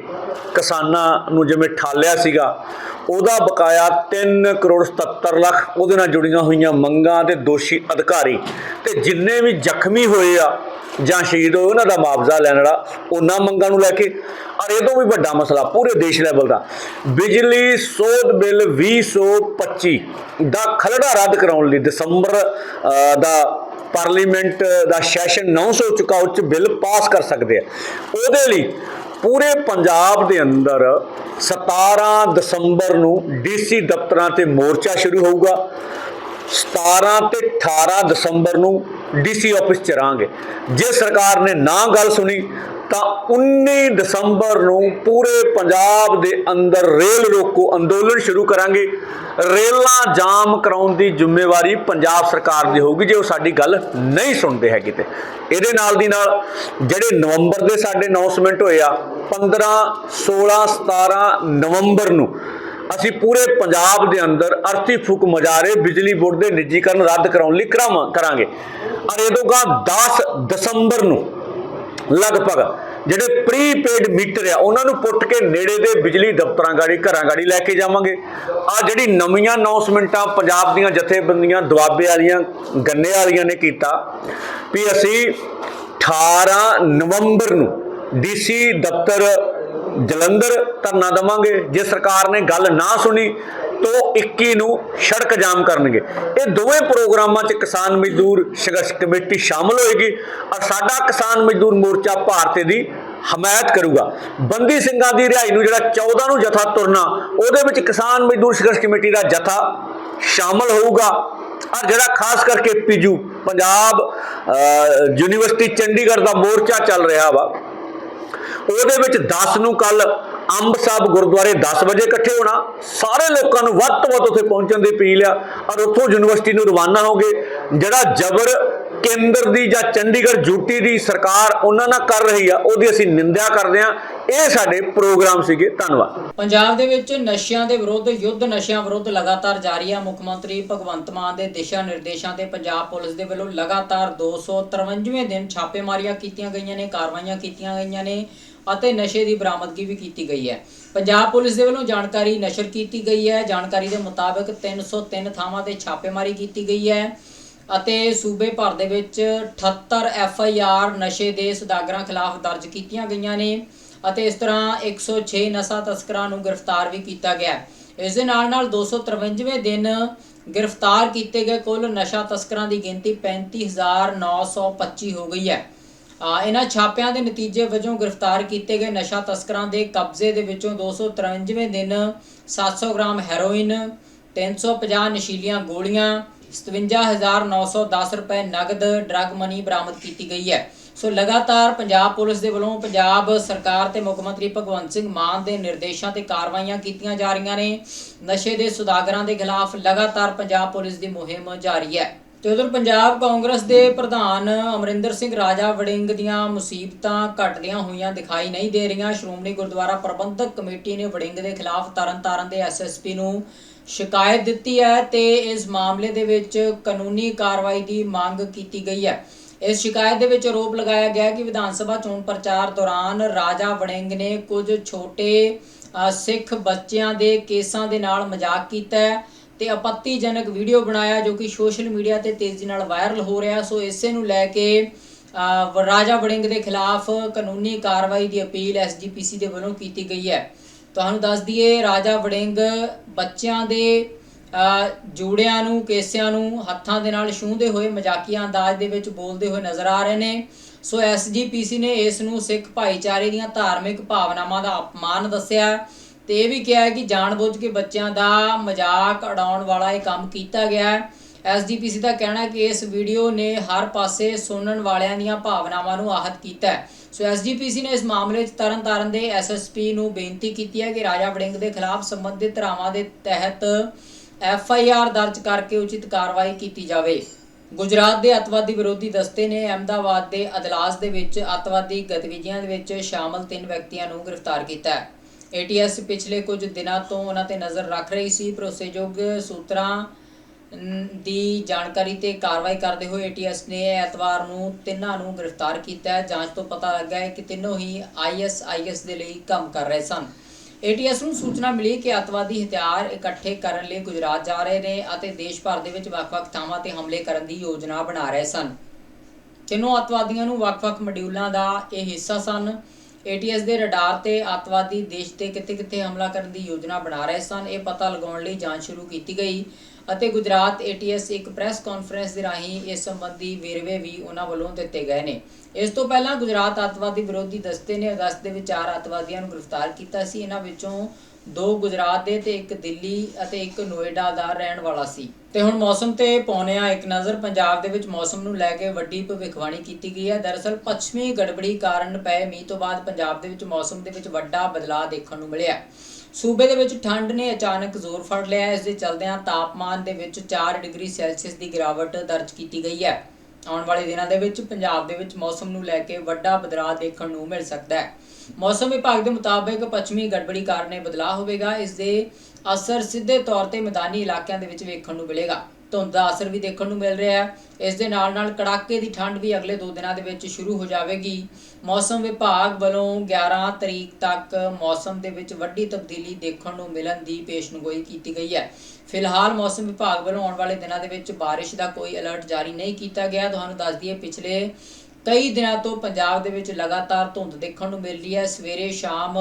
ਕਿਸਾਨਾਂ ਨੂੰ ਜਿਵੇਂ ਠਾਲਿਆ ਸੀਗਾ, ਉਹਦਾ ਬਕਾਇਆ 3 ਕਰੋੜ 77 ਲੱਖ, ਉਹਦੇ ਨਾਲ ਜੁੜੀਆਂ ਹੋਈਆਂ ਮੰਗਾਂ ਤੇ ਦੋਸ਼ੀ ਅਧਿਕਾਰੀ ਤੇ ਜਿੰਨੇ ਵੀ ਜ਼ਖਮੀ ਹੋਏ ਆ ਜਾਂ ਸ਼ਹੀਦ ਹੋਏ, ਉਹਨਾਂ ਦਾ ਮੁਆਵਜ਼ਾ ਲੈਣ ਵਾਲਾ ਉਹਨਾਂ ਮੰਗਾਂ ਨੂੰ ਲੈ ਕੇ। ਔਰ ਇਹ ਤੋਂ ਵੀ ਵੱਡਾ ਮਸਲਾ ਪੂਰੇ ਦੇਸ਼ ਲੈਵਲ ਦਾ, ਬਿਜਲੀ ਸੋਧ ਬਿੱਲ 2025 ਦਾ ਖਲੜਾ ਰੱਦ ਕਰਾਉਣ ਲਈ ਦਸੰਬਰ ਦਾ ਪਾਰਲੀਮੈਂਟ ਦਾ ਸੈਸ਼ਨ 900 ਚੁੱਕਾ ਉੱਚ ਬਿੱਲ ਪਾਸ ਕਰ ਸਕਦੇ ਆ। ਉਹਦੇ ਲਈ ਪੂਰੇ ਪੰਜਾਬ ਦੇ ਅੰਦਰ 17 ਦਸੰਬਰ ਨੂੰ ਡੀਸੀ ਦਫ਼ਤਰਾਂ ਤੇ ਮੋਰਚਾ ਸ਼ੁਰੂ ਹੋਊਗਾ। 17 ਤੇ 18 ਦਸੰਬਰ ਨੂੰ ਡੀਸੀ ਆਫਿਸ ਚ ਰਾਂਗੇ ਜੇ ਸਰਕਾਰ ਨੇ ਨਾ ਗੱਲ ਸੁਣੀ, ਤਾਂ 19 ਦਸੰਬਰ ਨੂੰ ਪੂਰੇ ਪੰਜਾਬ ਦੇ ਅੰਦਰ ਰੇਲ ਰੋਕੋ ਅੰਦੋਲਨ ਸ਼ੁਰੂ ਕਰਾਂਗੇ। ਰੇਲਾਂ ਜਾਮ ਕਰਾਉਣ ਦੀ ਜ਼ਿੰਮੇਵਾਰੀ ਪੰਜਾਬ ਸਰਕਾਰ ਦੀ ਹੋਊਗੀ, ਜੇ ਉਹ ਸਾਡੀ ਗੱਲ ਨਹੀਂ ਸੁਣਦੇ ਹੈਗੇ ਤੇ। ਇਹਦੇ ਨਾਲ ਦੀ ਨਾਲ ਜਿਹੜੇ ਨਵੰਬਰ ਦੇ ਸਾਡੇ ਅਨਾਉਂਸਮੈਂਟ ਹੋਏ ਆ 15 16 17 ਨਵੰਬਰ ਨੂੰ ਅਸੀਂ ਪੂਰੇ ਪੰਜਾਬ ਦੇ ਅੰਦਰ ਅਰਥੀ ਫੂਕ ਮਜਾਰੇ ਬਿਜਲੀ ਬੋਰਡ ਦੇ ਨਿੱਜੀਕਰਨ ਰੱਦ ਕਰਾਉਣ ਲਈ ਕਰਾਵਾਂ ਕਰਾਂਗੇ। ਔਰ ਇਹ ਤੋਂ 10 ਦਸੰਬਰ ਨੂੰ ਲਗਭਗ ਜਿਹੜੇ ਪ੍ਰੀਪੇਡ ਮੀਟਰ ਆ, ਉਹਨਾਂ ਨੂੰ ਪੁੱਟ ਕੇ ਨੇੜੇ ਦੇ ਬਿਜਲੀ ਦਫ਼ਤਰਾਂ ਗਾੜੀ, ਘਰਾਂ ਗਾੜੀ ਲੈ ਕੇ ਜਾਵਾਂਗੇ। ਆ ਜਿਹੜੀ ਨਵੀਆਂ ਅਨਾਉਂਸਮੈਂਟਾਂ ਪੰਜਾਬ ਦੀਆਂ ਜਥੇਬੰਦੀਆਂ, ਦੁਆਬੇ ਵਾਲੀਆਂ, ਗੰਨੇ ਵਾਲੀਆਂ ਨੇ ਕੀਤਾ, ਵੀ ਅਸੀਂ 18 ਨਵੰਬਰ ਨੂੰ ਡੀਸੀ ਦਫ਼ਤਰ ਜਲੰਧਰ ਧਰਨਾ ਦੇਵਾਂਗੇ, ਜੇ ਸਰਕਾਰ ਨੇ ਗੱਲ ਨਾ ਸੁਣੀ, ਤੋਂ 21 ਨੂੰ ਸੜਕ ਜਾਮ ਕਰਨਗੇ। ਇਹ ਦੋਵੇਂ ਪ੍ਰੋਗਰਾਮਾਂ 'ਚ ਕਿਸਾਨ ਮਜ਼ਦੂਰ ਸੰਘਰਸ਼ ਕਮੇਟੀ ਸ਼ਾਮਲ ਹੋਏਗੀ ਔਰ ਸਾਡਾ ਕਿਸਾਨ ਮਜ਼ਦੂਰ ਮੋਰਚਾ ਭਾਰਤ ਦੀ ਹਮਾਇਤ ਕਰੂਗਾ। ਬੰਦੀ ਸਿੰਘਾਂ ਦੀ ਰਿਹਾਈ ਨੂੰ ਜਿਹੜਾ 14 ਨੂੰ ਜਥਾ ਤੁਰਨਾ, ਉਹਦੇ ਵਿੱਚ ਕਿਸਾਨ ਮਜ਼ਦੂਰ ਸੰਘਰਸ਼ ਕਮੇਟੀ ਦਾ ਜਥਾ ਸ਼ਾਮਲ ਹੋਊਗਾ। ਔਰ ਜਿਹੜਾ ਖਾਸ ਕਰਕੇ ਪੀਜੂ, ਪੰਜਾਬ ਯੂਨੀਵਰਸਿਟੀ ਚੰਡੀਗੜ੍ਹ ਦਾ ਮੋਰਚਾ ਚੱਲ ਰਿਹਾ ਵਾ ਉਹਦੇ ਵਿੱਚ 10 ਨੂੰ ਕੱਲ ਅੰਬ ਸਾਹਿਬ ਗੁਰਦੁਆਰੇ 10 ਵਜੇ ਇਕੱਠੇ ਹੋਣਾ। ਸਾਰੇ ਲੋਕਾਂ ਨੂੰ ਵੱਧ ਤੋਂ ਵੱਧ ਉੱਥੇ ਪਹੁੰਚਣ ਦੀ ਅਪੀਲ ਆ। ਔਰ ਉੱਥੋਂ ਯੂਨੀਵਰਸਿਟੀ ਨੂੰ ਰਵਾਨਾ ਹੋਗੇ। ਜਿਹੜਾ ਜ਼ਬਰ ਕੇਂਦਰ ਦੀ ਜਾਂ ਚੰਡੀਗੜ੍ਹ ਯੂਟੀ ਦੀ ਸਰਕਾਰ ਉਹਨਾਂ ਨਾਲ ਕਰ ਰਹੀ ਆ, ਉਹਦੀ ਅਸੀਂ ਨਿੰਦਿਆ ਕਰਦੇ ਆ ਇਹ ਸਾਡੇ ਪ੍ਰੋਗਰਾਮ ਸੀਗੇ। ਧੰਨਵਾਦ। ਪੰਜਾਬ ਦੇ ਵਿੱਚ ਨਸ਼ਿਆਂ ਦੇ ਵਿਰੁੱਧ, ਯੁੱਧ ਨਸ਼ਿਆਂ ਵਿਰੁੱਧ ਲਗਾਤਾਰ ਜਾਰੀ ਆ। ਮੁੱਖ ਮੰਤਰੀ ਭਗਵੰਤ ਮਾਨ ਦੇ ਦਿਸ਼ਾ ਨਿਰਦੇਸ਼ਾਂ ਤੇ ਪੰਜਾਬ ਪੁਲਿਸ ਦੇ ਵੱਲੋਂ ਲਗਾਤਾਰ 253ਵੇਂ ਦਿਨ ਛਾਪੇਮਾਰੀਆਂ ਕੀਤੀਆਂ ਗਈਆਂ ਨੇ, ਕਾਰਵਾਈਆਂ ਕੀਤੀਆਂ ਗਈਆਂ ਨੇ। ਅਤੇ ਨਸ਼ੇ ਦੀ ਬਰਾਮਦਗੀ ਵੀ ਕੀਤੀ ਗਈ ਹੈ। ਪੰਜਾਬ ਪੁਲਿਸ ਦੇ ਵੱਲੋਂ ਜਾਣਕਾਰੀ ਨਸ਼ਰ ਕੀਤੀ ਗਈ ਹੈ। ਜਾਣਕਾਰੀ ਦੇ ਮੁਤਾਬਕ 303 ਥਾਵਾਂ ਤੇ ਛਾਪੇਮਾਰੀ ਕੀਤੀ ਗਈ ਹੈ ਅਤੇ ਸੂਬੇ ਭਰ ਦੇ ਵਿੱਚ 78 ਐਫ ਆਈ ਆਰ ਨਸ਼ੇ ਦੇ ਸੌਦਾਗਰਾਂ ਖਿਲਾਫ ਦਰਜ ਕੀਤੀਆਂ ਗਈਆਂ ਨੇ ਅਤੇ ਇਸ ਤਰ੍ਹਾਂ 106 ਨਸ਼ਾ ਤਸਕਰਾਂ ਨੂੰ ਗ੍ਰਿਫਤਾਰ ਵੀ ਕੀਤਾ ਗਿਆ ਇਸ ਦੇ ਨਾਲ ਨਾਲ 253ਵੇਂ ਦਿਨ ਗ੍ਰਿਫਤਾਰ ਕੀਤੇ ਗਏ ਕੁੱਲ ਨਸ਼ਾ ਤਸਕਰਾਂ ਦੀ ਗਿਣਤੀ 35925 ਹੋ ਗਈ ਹੈ। ਇਹਨਾਂ ਛਾਪਿਆਂ ਦੇ ਨਤੀਜੇ ਵਜੋਂ ਗ੍ਰਿਫਤਾਰ ਕੀਤੇ ਗਏ ਨਸ਼ਾ ਤਸਕਰਾਂ ਦੇ ਕਬਜ਼ੇ ਦੇ ਵਿੱਚੋਂ 253ਵੇਂ ਦਿਨ 700 ਗ੍ਰਾਮ ਹੈਰੋਇਨ 350 ਨਸ਼ੀਲੀਆਂ ਗੋਲੀਆਂ 57910 ਰੁਪਏ ਨਗਦ ਡਰੱਗ ਮਨੀ ਬਰਾਮਦ ਕੀਤੀ ਗਈ ਹੈ। ਸੋ ਲਗਾਤਾਰ ਪੰਜਾਬ ਪੁਲਿਸ ਦੇ ਵੱਲੋਂ ਪੰਜਾਬ ਸਰਕਾਰ ਤੇ ਮੁੱਖ ਮੰਤਰੀ ਭਗਵੰਤ ਸਿੰਘ ਮਾਨ ਦੇ ਨਿਰਦੇਸ਼ਾਂ ਤੇ ਕਾਰਵਾਈਆਂ ਕੀਤੀਆਂ ਜਾ ਰਹੀਆਂ ਨੇ। ਨਸ਼ੇ ਦੇ ਸੁਦਾਗਰਾਂ ਦੇ ਖਿਲਾਫ ਲਗਾਤਾਰ ਪੰਜਾਬ ਪੁਲਿਸ ਦੀ ਮੁਹਿੰਮ ਜਾਰੀ ਹੈ। ਤੇ ਉਧਰ ਪੰਜਾਬ ਕਾਂਗਰਸ ਦੇ ਪ੍ਰਧਾਨ ਅਮਰਿੰਦਰ ਸਿੰਘ ਰਾਜਾ ਵੜਿੰਗ ਦੀਆਂ ਮੁਸੀਬਤਾਂ ਘਟਦੀਆਂ ਹੋਈਆਂ ਦਿਖਾਈ ਨਹੀਂ ਦੇ ਰਹੀਆਂ। ਸ਼੍ਰੋਮਣੀ ਗੁਰਦੁਆਰਾ ਪ੍ਰਬੰਧਕ ਕਮੇਟੀ ਨੇ ਵੜਿੰਗ ਦੇ ਖਿਲਾਫ ਤਰਨਤਾਰਨ ਦੇ ਐਸਐਸਪੀ ਨੂੰ ਸ਼ਿਕਾਇਤ ਦਿੱਤੀ ਹੈ ਤੇ ਇਸ ਮਾਮਲੇ ਦੇ ਵਿੱਚ ਕਾਨੂੰਨੀ ਕਾਰਵਾਈ ਦੀ ਮੰਗ ਕੀਤੀ ਗਈ ਹੈ। ਇਸ ਸ਼ਿਕਾਇਤ ਦੇ ਵਿੱਚ ਆਰੋਪ ਲਗਾਇਆ ਗਿਆ ਕਿ ਵਿਧਾਨ ਸਭਾ ਚੋਣ ਪ੍ਰਚਾਰ ਦੌਰਾਨ ਰਾਜਾ ਵੜਿੰਗ ਨੇ ਕੁਝ ਛੋਟੇ ਸਿੱਖ ਬੱਚਿਆਂ ਦੇ ਕੇਸਾਂ ਦੇ ਨਾਲ ਮਜ਼ਾਕ ਕੀਤਾ ਹੈ। ਤੇ ਆਪੱਤੀਜਨਕ ਵੀਡੀਓ ਬਣਾਇਆ ਜੋ ਕਿ ਸੋਸ਼ਲ ਮੀਡੀਆ ਤੇ ਤੇਜ਼ੀ ਨਾਲ ਵਾਇਰਲ ਹੋ ਰਿਹਾ। ਸੋ ਇਸੇ ਨੂੰ ਲੈ ਕੇ ਰਾਜਾ ਵੜਿੰਗ ਦੇ ਖਿਲਾਫ ਕਾਨੂੰਨੀ ਕਾਰਵਾਈ ਦੀ ਅਪੀਲ ਐਸਜੀਪੀਸੀ ਦੇ ਵੱਲੋਂ ਕੀਤੀ ਗਈ ਹੈ। ਤੁਹਾਨੂੰ ਦੱਸ ਦਈਏ ਰਾਜਾ ਵੜਿੰਗ ਬੱਚਿਆਂ ਦੇ ਅ, ਜੋੜਿਆਂ ਨੂੰ ਕੇਸਿਆਂ ਨੂੰ ਹੱਥਾਂ ਦੇ ਨਾਲ ਛੂੰਹਦੇ ਹੋਏ ਮਜ਼ਾਕੀਆ ਅੰਦਾਜ਼ ਦੇ ਵਿੱਚ ਬੋਲਦੇ ਹੋਏ ਨਜ਼ਰ ਆ ਰਹੇ ਨੇ। ਸੋ ਐਸਜੀਪੀਸੀ ਨੇ ਇਸ ਨੂੰ ਸਿੱਖ ਭਾਈਚਾਰੇ ਦੀਆਂ ਧਾਰਮਿਕ ਭਾਵਨਾਵਾਂ ਦਾ ਅਪਮਾਨ ਦੱਸਿਆ। ਤੇ ਇਹ ਵੀ ਕਿਹਾ ਹੈ ਕਿ ਜਾਣਬੁੱਝ ਕੇ ਬੱਚਿਆਂ ਦਾ ਮਜ਼ਾਕ ਉਡਾਉਣ ਵਾਲਾ ਇਹ ਕੰਮ ਕੀਤਾ ਗਿਆ ਹੈ। ਐਸਡੀਪੀਸੀ ਦਾ ਕਹਿਣਾ ਹੈ ਕਿ ਇਸ ਵੀਡੀਓ ਨੇ ਹਰ ਪਾਸੇ ਸੁਣਨ ਵਾਲਿਆਂ ਦੀਆਂ ਭਾਵਨਾਵਾਂ ਨੂੰ ਆਹਤ ਕੀਤਾ ਹੈ। ਸੋ ਐਸਡੀਪੀਸੀ ਨੇ ਇਸ ਮਾਮਲੇ 'ਚ ਤਰਨਤਾਰਨ ਦੇ ਐਸਐਸਪੀ ਨੂੰ ਬੇਨਤੀ ਕੀਤੀ ਹੈ ਕਿ ਰਾਜਾ ਵੜਿੰਗ ਦੇ ਖਿਲਾਫ ਸੰਬੰਧਿਤ ਧਾਰਾਵਾਂ ਦੇ ਤਹਿਤ ਐਫ ਆਈ ਆਰ ਦਰਜ ਕਰਕੇ ਉਚਿਤ ਕਾਰਵਾਈ ਕੀਤੀ ਜਾਵੇ। ਗੁਜਰਾਤ ਦੇ ਅਤਵਾਦੀ ਵਿਰੋਧੀ ਦਸਤੇ ਨੇ ਅਹਿਮਦਾਬਾਦ ਦੇ ਅਦਲਾਸ ਦੇ ਵਿੱਚ ਅਤਵਾਦੀ ਗਤੀਵਿਧੀਆਂ ਦੇ ਵਿੱਚ ਸ਼ਾਮਲ ਤਿੰਨ ਵਿਅਕਤੀਆਂ ਨੂੰ ਗ੍ਰਿਫਤਾਰ ਕੀਤਾ ਹੈ। ਏਟੀਐਸ ਪਿਛਲੇ ਕੁਝ ਦਿਨਾਂ ਤੋਂ ਉਹਨਾਂ ਤੇ ਨਜ਼ਰ ਰੱਖ ਰਹੀ ਸੀ। ਭਰੋਸੇਯੋਗ ਸੂਤਰਾਂ ਦੀ ਜਾਣਕਾਰੀ ਤੇ ਕਾਰਵਾਈ ਕਰਦੇ ਹੋਏ ਏਟੀਐਸ ਨੇ ਐਤਵਾਰ ਨੂੰ ਤਿੰਨਾਂ ਨੂੰ ਗ੍ਰਿਫਤਾਰ ਕੀਤਾ ਹੈ। ਜਾਂਚ ਤੋਂ ਪਤਾ ਲੱਗਾ ਹੈ ਕਿ ਤਿੰਨੋਂ ਹੀ ਆਈਐਸਆਈਐਸ ਦੇ ਲਈ ਕੰਮ ਕਰ ਰਹੇ ਸਨ। ਏਟੀਐਸ ਨੂੰ ਸੂਚਨਾ ਮਿਲੀ ਕਿ ਅਤਵਾਦੀ ਹਥਿਆਰ ਇਕੱਠੇ ਕਰਨ ਲਈ ਗੁਜਰਾਤ ਜਾ ਰਹੇ ਨੇ ਅਤੇ ਦੇਸ਼ ਭਰ ਦੇ ਵਿੱਚ ਵੱਖ-ਵੱਖ ਥਾਵਾਂ ਤੇ ਹਮਲੇ ਕਰਨ ਦੀ ਯੋਜਨਾ ਬਣਾ ਰਹੇ ਸਨ। ਤਿੰਨੋਂ ਅੱਤਵਾਦੀਆਂ ਨੂੰ ਵੱਖ-ਵੱਖ ਮੋਡਿਊਲਾਂ ਦਾ ਇਹ ਹਿੱਸਾ ਸਨ। ਏਟੀਐਸ ਦੇ ਰਡਾਰ ਤੇ ਅੱਤਵਾਦੀ ਦੇਸ਼ ਤੇ ਕਿੱਥੇ-ਕਿੱਥੇ ਹਮਲਾ ਕਰਨ ਦੀ ਯੋਜਨਾ ਬਣਾ ਰਹੇ ਸਨ, ਇਹ ਪਤਾ ਲਗਾਉਣ ਲਈ ਜਾਂਚ ਸ਼ੁਰੂ ਕੀਤੀ ਗਈ ਅਤੇ ਗੁਜਰਾਤ ਏਟੀਐਸ ਇੱਕ ਪ੍ਰੈਸ ਕਾਨਫਰੰਸ ਦੇ ਰਾਹੀਂ ਇਸ ਸੰਬੰਧੀ ਵੇਰਵੇ ਵੀ ਉਹਨਾਂ ਵੱਲੋਂ ਦਿੱਤੇ ਗਏ ਨੇ। ਇਸ ਤੋਂ ਪਹਿਲਾਂ ਗੁਜਰਾਤ ਅੱਤਵਾਦੀ ਵਿਰੋਧੀ ਦਸਤੇ ਨੇ ਅਗਸਤ ਦੇ ਵਿੱਚ ਚਾਰ ਅੱਤਵਾਦੀਆਂ ਨੂੰ ਗ੍ਰਿਫਤਾਰ ਕੀਤਾ ਸੀ। ਇਹਨਾਂ ਵਿੱਚੋਂ ਦੋ ਗੁਜਰਾਤ ਦੇ ਤੇ ਇੱਕ ਦਿੱਲੀ ਅਤੇ ਇੱਕ ਨੋਇਡਾ ਦਾ ਰਹਿਣ ਵਾਲਾ ਸੀ। ਤੇ ਹੁਣ ਮੌਸਮ ਤੇ ਪਾਉਣੇ ਆ ਇੱਕ ਨਜ਼ਰ, ਪੰਜਾਬ ਦੇ ਵਿੱਚ ਮੌਸਮ ਨੂੰ ਲੈ ਕੇ ਵੱਡੀ ਭਵਿੱਖਬਾਣੀ ਕੀਤੀ ਗਈ ਹੈ। ਦਰਅਸਲ ਪੱਛਮੀ ਗੜਬੜੀ ਕਾਰਨ ਪਏ, ਮੀਂਹ ਤੋਂ ਬਾਅਦ ਪੰਜਾਬ ਦੇ ਵਿੱਚ ਮੌਸਮ ਦੇ ਵਿੱਚ ਵੱਡਾ ਬਦਲਾਅ ਦੇਖਣ ਨੂੰ ਮਿਲਿਆ। ਸੂਬੇ ਦੇ ਵਿੱਚ ਠੰਡ ਨੇ ਅਚਾਨਕ ਜ਼ੋਰ ਫੜ ਲਿਆ ਹੈ। ਇਸ ਦੇ ਚਲਦਿਆਂ ਤਾਪਮਾਨ ਦੇ ਵਿੱਚ 4 ਡਿਗਰੀ ਸੈਲਸੀਅਸ ਦੀ ਗਿਰਾਵਟ ਦਰਜ ਕੀਤੀ ਗਈ ਹੈ। ਆਉਣ ਵਾਲੇ ਦਿਨਾਂ ਦੇ ਵਿੱਚ ਪੰਜਾਬ ਦੇ ਵਿੱਚ ਮੌਸਮ ਨੂੰ ਲੈ ਕੇ ਵੱਡਾ ਬਦਲਾਅ ਦੇਖਣ ਨੂੰ ਮਿਲ ਸਕਦਾ ਹੈ। ਮੌਸਮ ਵਿਭਾਗ ਦੇ ਮੁਤਾਬਕ ਪੱਛਮੀ ਗੜਬੜੀ ਕਾਰਨ ਇਹ ਬਦਲਾਅ ਹੋਵੇਗਾ। ਇਸ ਦੇ ਅਸਰ ਸਿੱਧੇ ਤੌਰ ਤੇ ਮੈਦਾਨੀ ਇਲਾਕਿਆਂ ਦੇ ਵਿੱਚ ਵੇਖਣ ਨੂੰ ਮਿਲੇਗਾ। ਧੁੰਦ ਦਾ ਅਸਰ ਵੀ ਦੇਖਣ ਨੂੰ ਮਿਲ ਰਿਹਾ ਹੈ। ਇਸ ਦੇ ਨਾਲ ਨਾਲ ਕੜਾਕੇ ਦੀ ਠੰਡ ਵੀ ਅਗਲੇ 2 ਦਿਨਾਂ ਦੇ ਵਿੱਚ ਸ਼ੁਰੂ ਹੋ ਜਾਵੇਗੀ। ਮੌਸਮ ਵਿਭਾਗ ਵੱਲੋਂ 11 ਤਰੀਕ ਤੱਕ ਮੌਸਮ ਦੇ ਵਿੱਚ ਵੱਡੀ ਤਬਦੀਲੀ ਦੇਖਣ ਨੂੰ ਮਿਲਣ ਦੀ ਪੇਸ਼ਨਗੋਈ ਕੀਤੀ ਗਈ ਹੈ। ਫਿਲਹਾਲ ਮੌਸਮ ਵਿਭਾਗ ਵੱਲੋਂ ਆਉਣ ਵਾਲੇ ਦਿਨਾਂ ਦੇ ਵਿੱਚ ਬਾਰਿਸ਼ ਦਾ ਕੋਈ ਅਲਰਟ ਜਾਰੀ ਨਹੀਂ ਕੀਤਾ ਗਿਆ। ਤੁਹਾਨੂੰ ਦੱਸ ਦਈਏ, ਪਿਛਲੇ ਕਈ ਦਿਨਾਂ ਤੋਂ ਪੰਜਾਬ ਦੇ ਵਿੱਚ ਲਗਾਤਾਰ ਧੁੰਦ ਦੇਖਣ ਨੂੰ ਮਿਲ ਰਹੀ ਹੈ। ਸਵੇਰੇ ਸ਼ਾਮ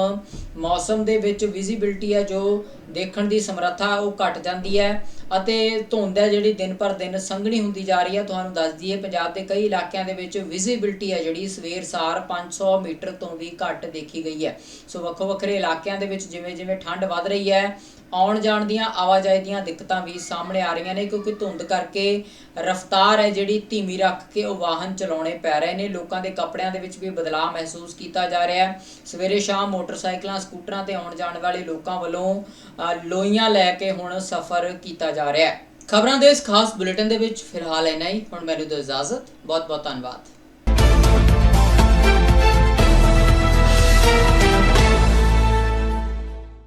ਮੌਸਮ ਦੇ ਵਿੱਚ ਵਿਜ਼ਿਬਿਲਟੀ ਹੈ ਜੋ ਦੇਖਣ ਦੀ ਸਮਰੱਥਾ ਉਹ ਘਟ ਜਾਂਦੀ ਹੈ ਅਤੇ ਧੁੰਦ ਹੈ ਜਿਹੜੀ ਦਿਨ ਪਰ ਦਿਨ ਸੰਘਣੀ ਹੁੰਦੀ ਜਾ ਰਹੀ ਹੈ। ਤੁਹਾਨੂੰ ਦੱਸ ਦਈਏ, ਪੰਜਾਬ ਦੇ ਕਈ ਇਲਾਕਿਆਂ ਦੇ ਵਿੱਚ ਵਿਜ਼ਿਬਿਲਟੀ ਹੈ ਜਿਹੜੀ ਸਵੇਰ ਸਾਰ 500 ਮੀਟਰ ਤੋਂ ਵੀ ਘੱਟ ਦੇਖੀ ਗਈ ਹੈ। ਸੋ ਵੱਖੋ ਵੱਖਰੇ ਇਲਾਕਿਆਂ ਦੇ ਵਿੱਚ ਜਿਵੇਂ ਜਿਵੇਂ ਠੰਡ ਵੱਧ ਰਹੀ ਹੈ ਆਉਣ ਜਾਣ ਦੀਆਂ ਆਵਾਜਾਈ ਦੀਆਂ ਦਿੱਕਤਾਂ ਵੀ ਸਾਹਮਣੇ ਆ ਰਹੀਆਂ ਨੇ ਕਿਉਂਕਿ ਧੁੰਦ ਕਰਕੇ ਰਫ਼ਤਾਰ ਹੈ ਜਿਹੜੀ ਧੀਮੀ ਰੱਖ ਕੇ ਉਹ ਵਾਹਨ ਚਲਾਉਣੇ ਪੈ ਰਹੇ ਨੇ। ਲੋਕਾਂ ਦੇ ਕੱਪੜਿਆਂ ਦੇ ਵਿੱਚ ਵੀ ਬਦਲਾਅ ਮਹਿਸੂਸ ਕੀਤਾ ਜਾ ਰਿਹਾ ਹੈ। ਸਵੇਰੇ ਸ਼ਾਮ ਮੋਟਰਸਾਈਕਲਾਂ ਸਕੂਟਰਾਂ ਤੇ ਆਉਣ ਜਾਣ ਵਾਲੇ ਲੋਕਾਂ ਵੱਲੋਂ ਅ, ਲੋਈਆਂ ਲੈ ਕੇ ਹੁਣ ਸਫ਼ਰ ਕੀਤਾ ਜਾ ਰਿਹਾ ਹੈ। ਖਬਰਾਂ ਦੇ ਇਸ ਖਾਸ ਬੁਲੇਟਿਨ ਦੇ ਵਿੱਚ ਫਿਲਹਾਲ ਇੰਨਾ ਹੀ। ਹੁਣ ਮੈਨੂੰ ਦਿਓ ਇਜਾਜ਼ਤ। ਬਹੁਤ ਬਹੁਤ ਧੰਨਵਾਦ।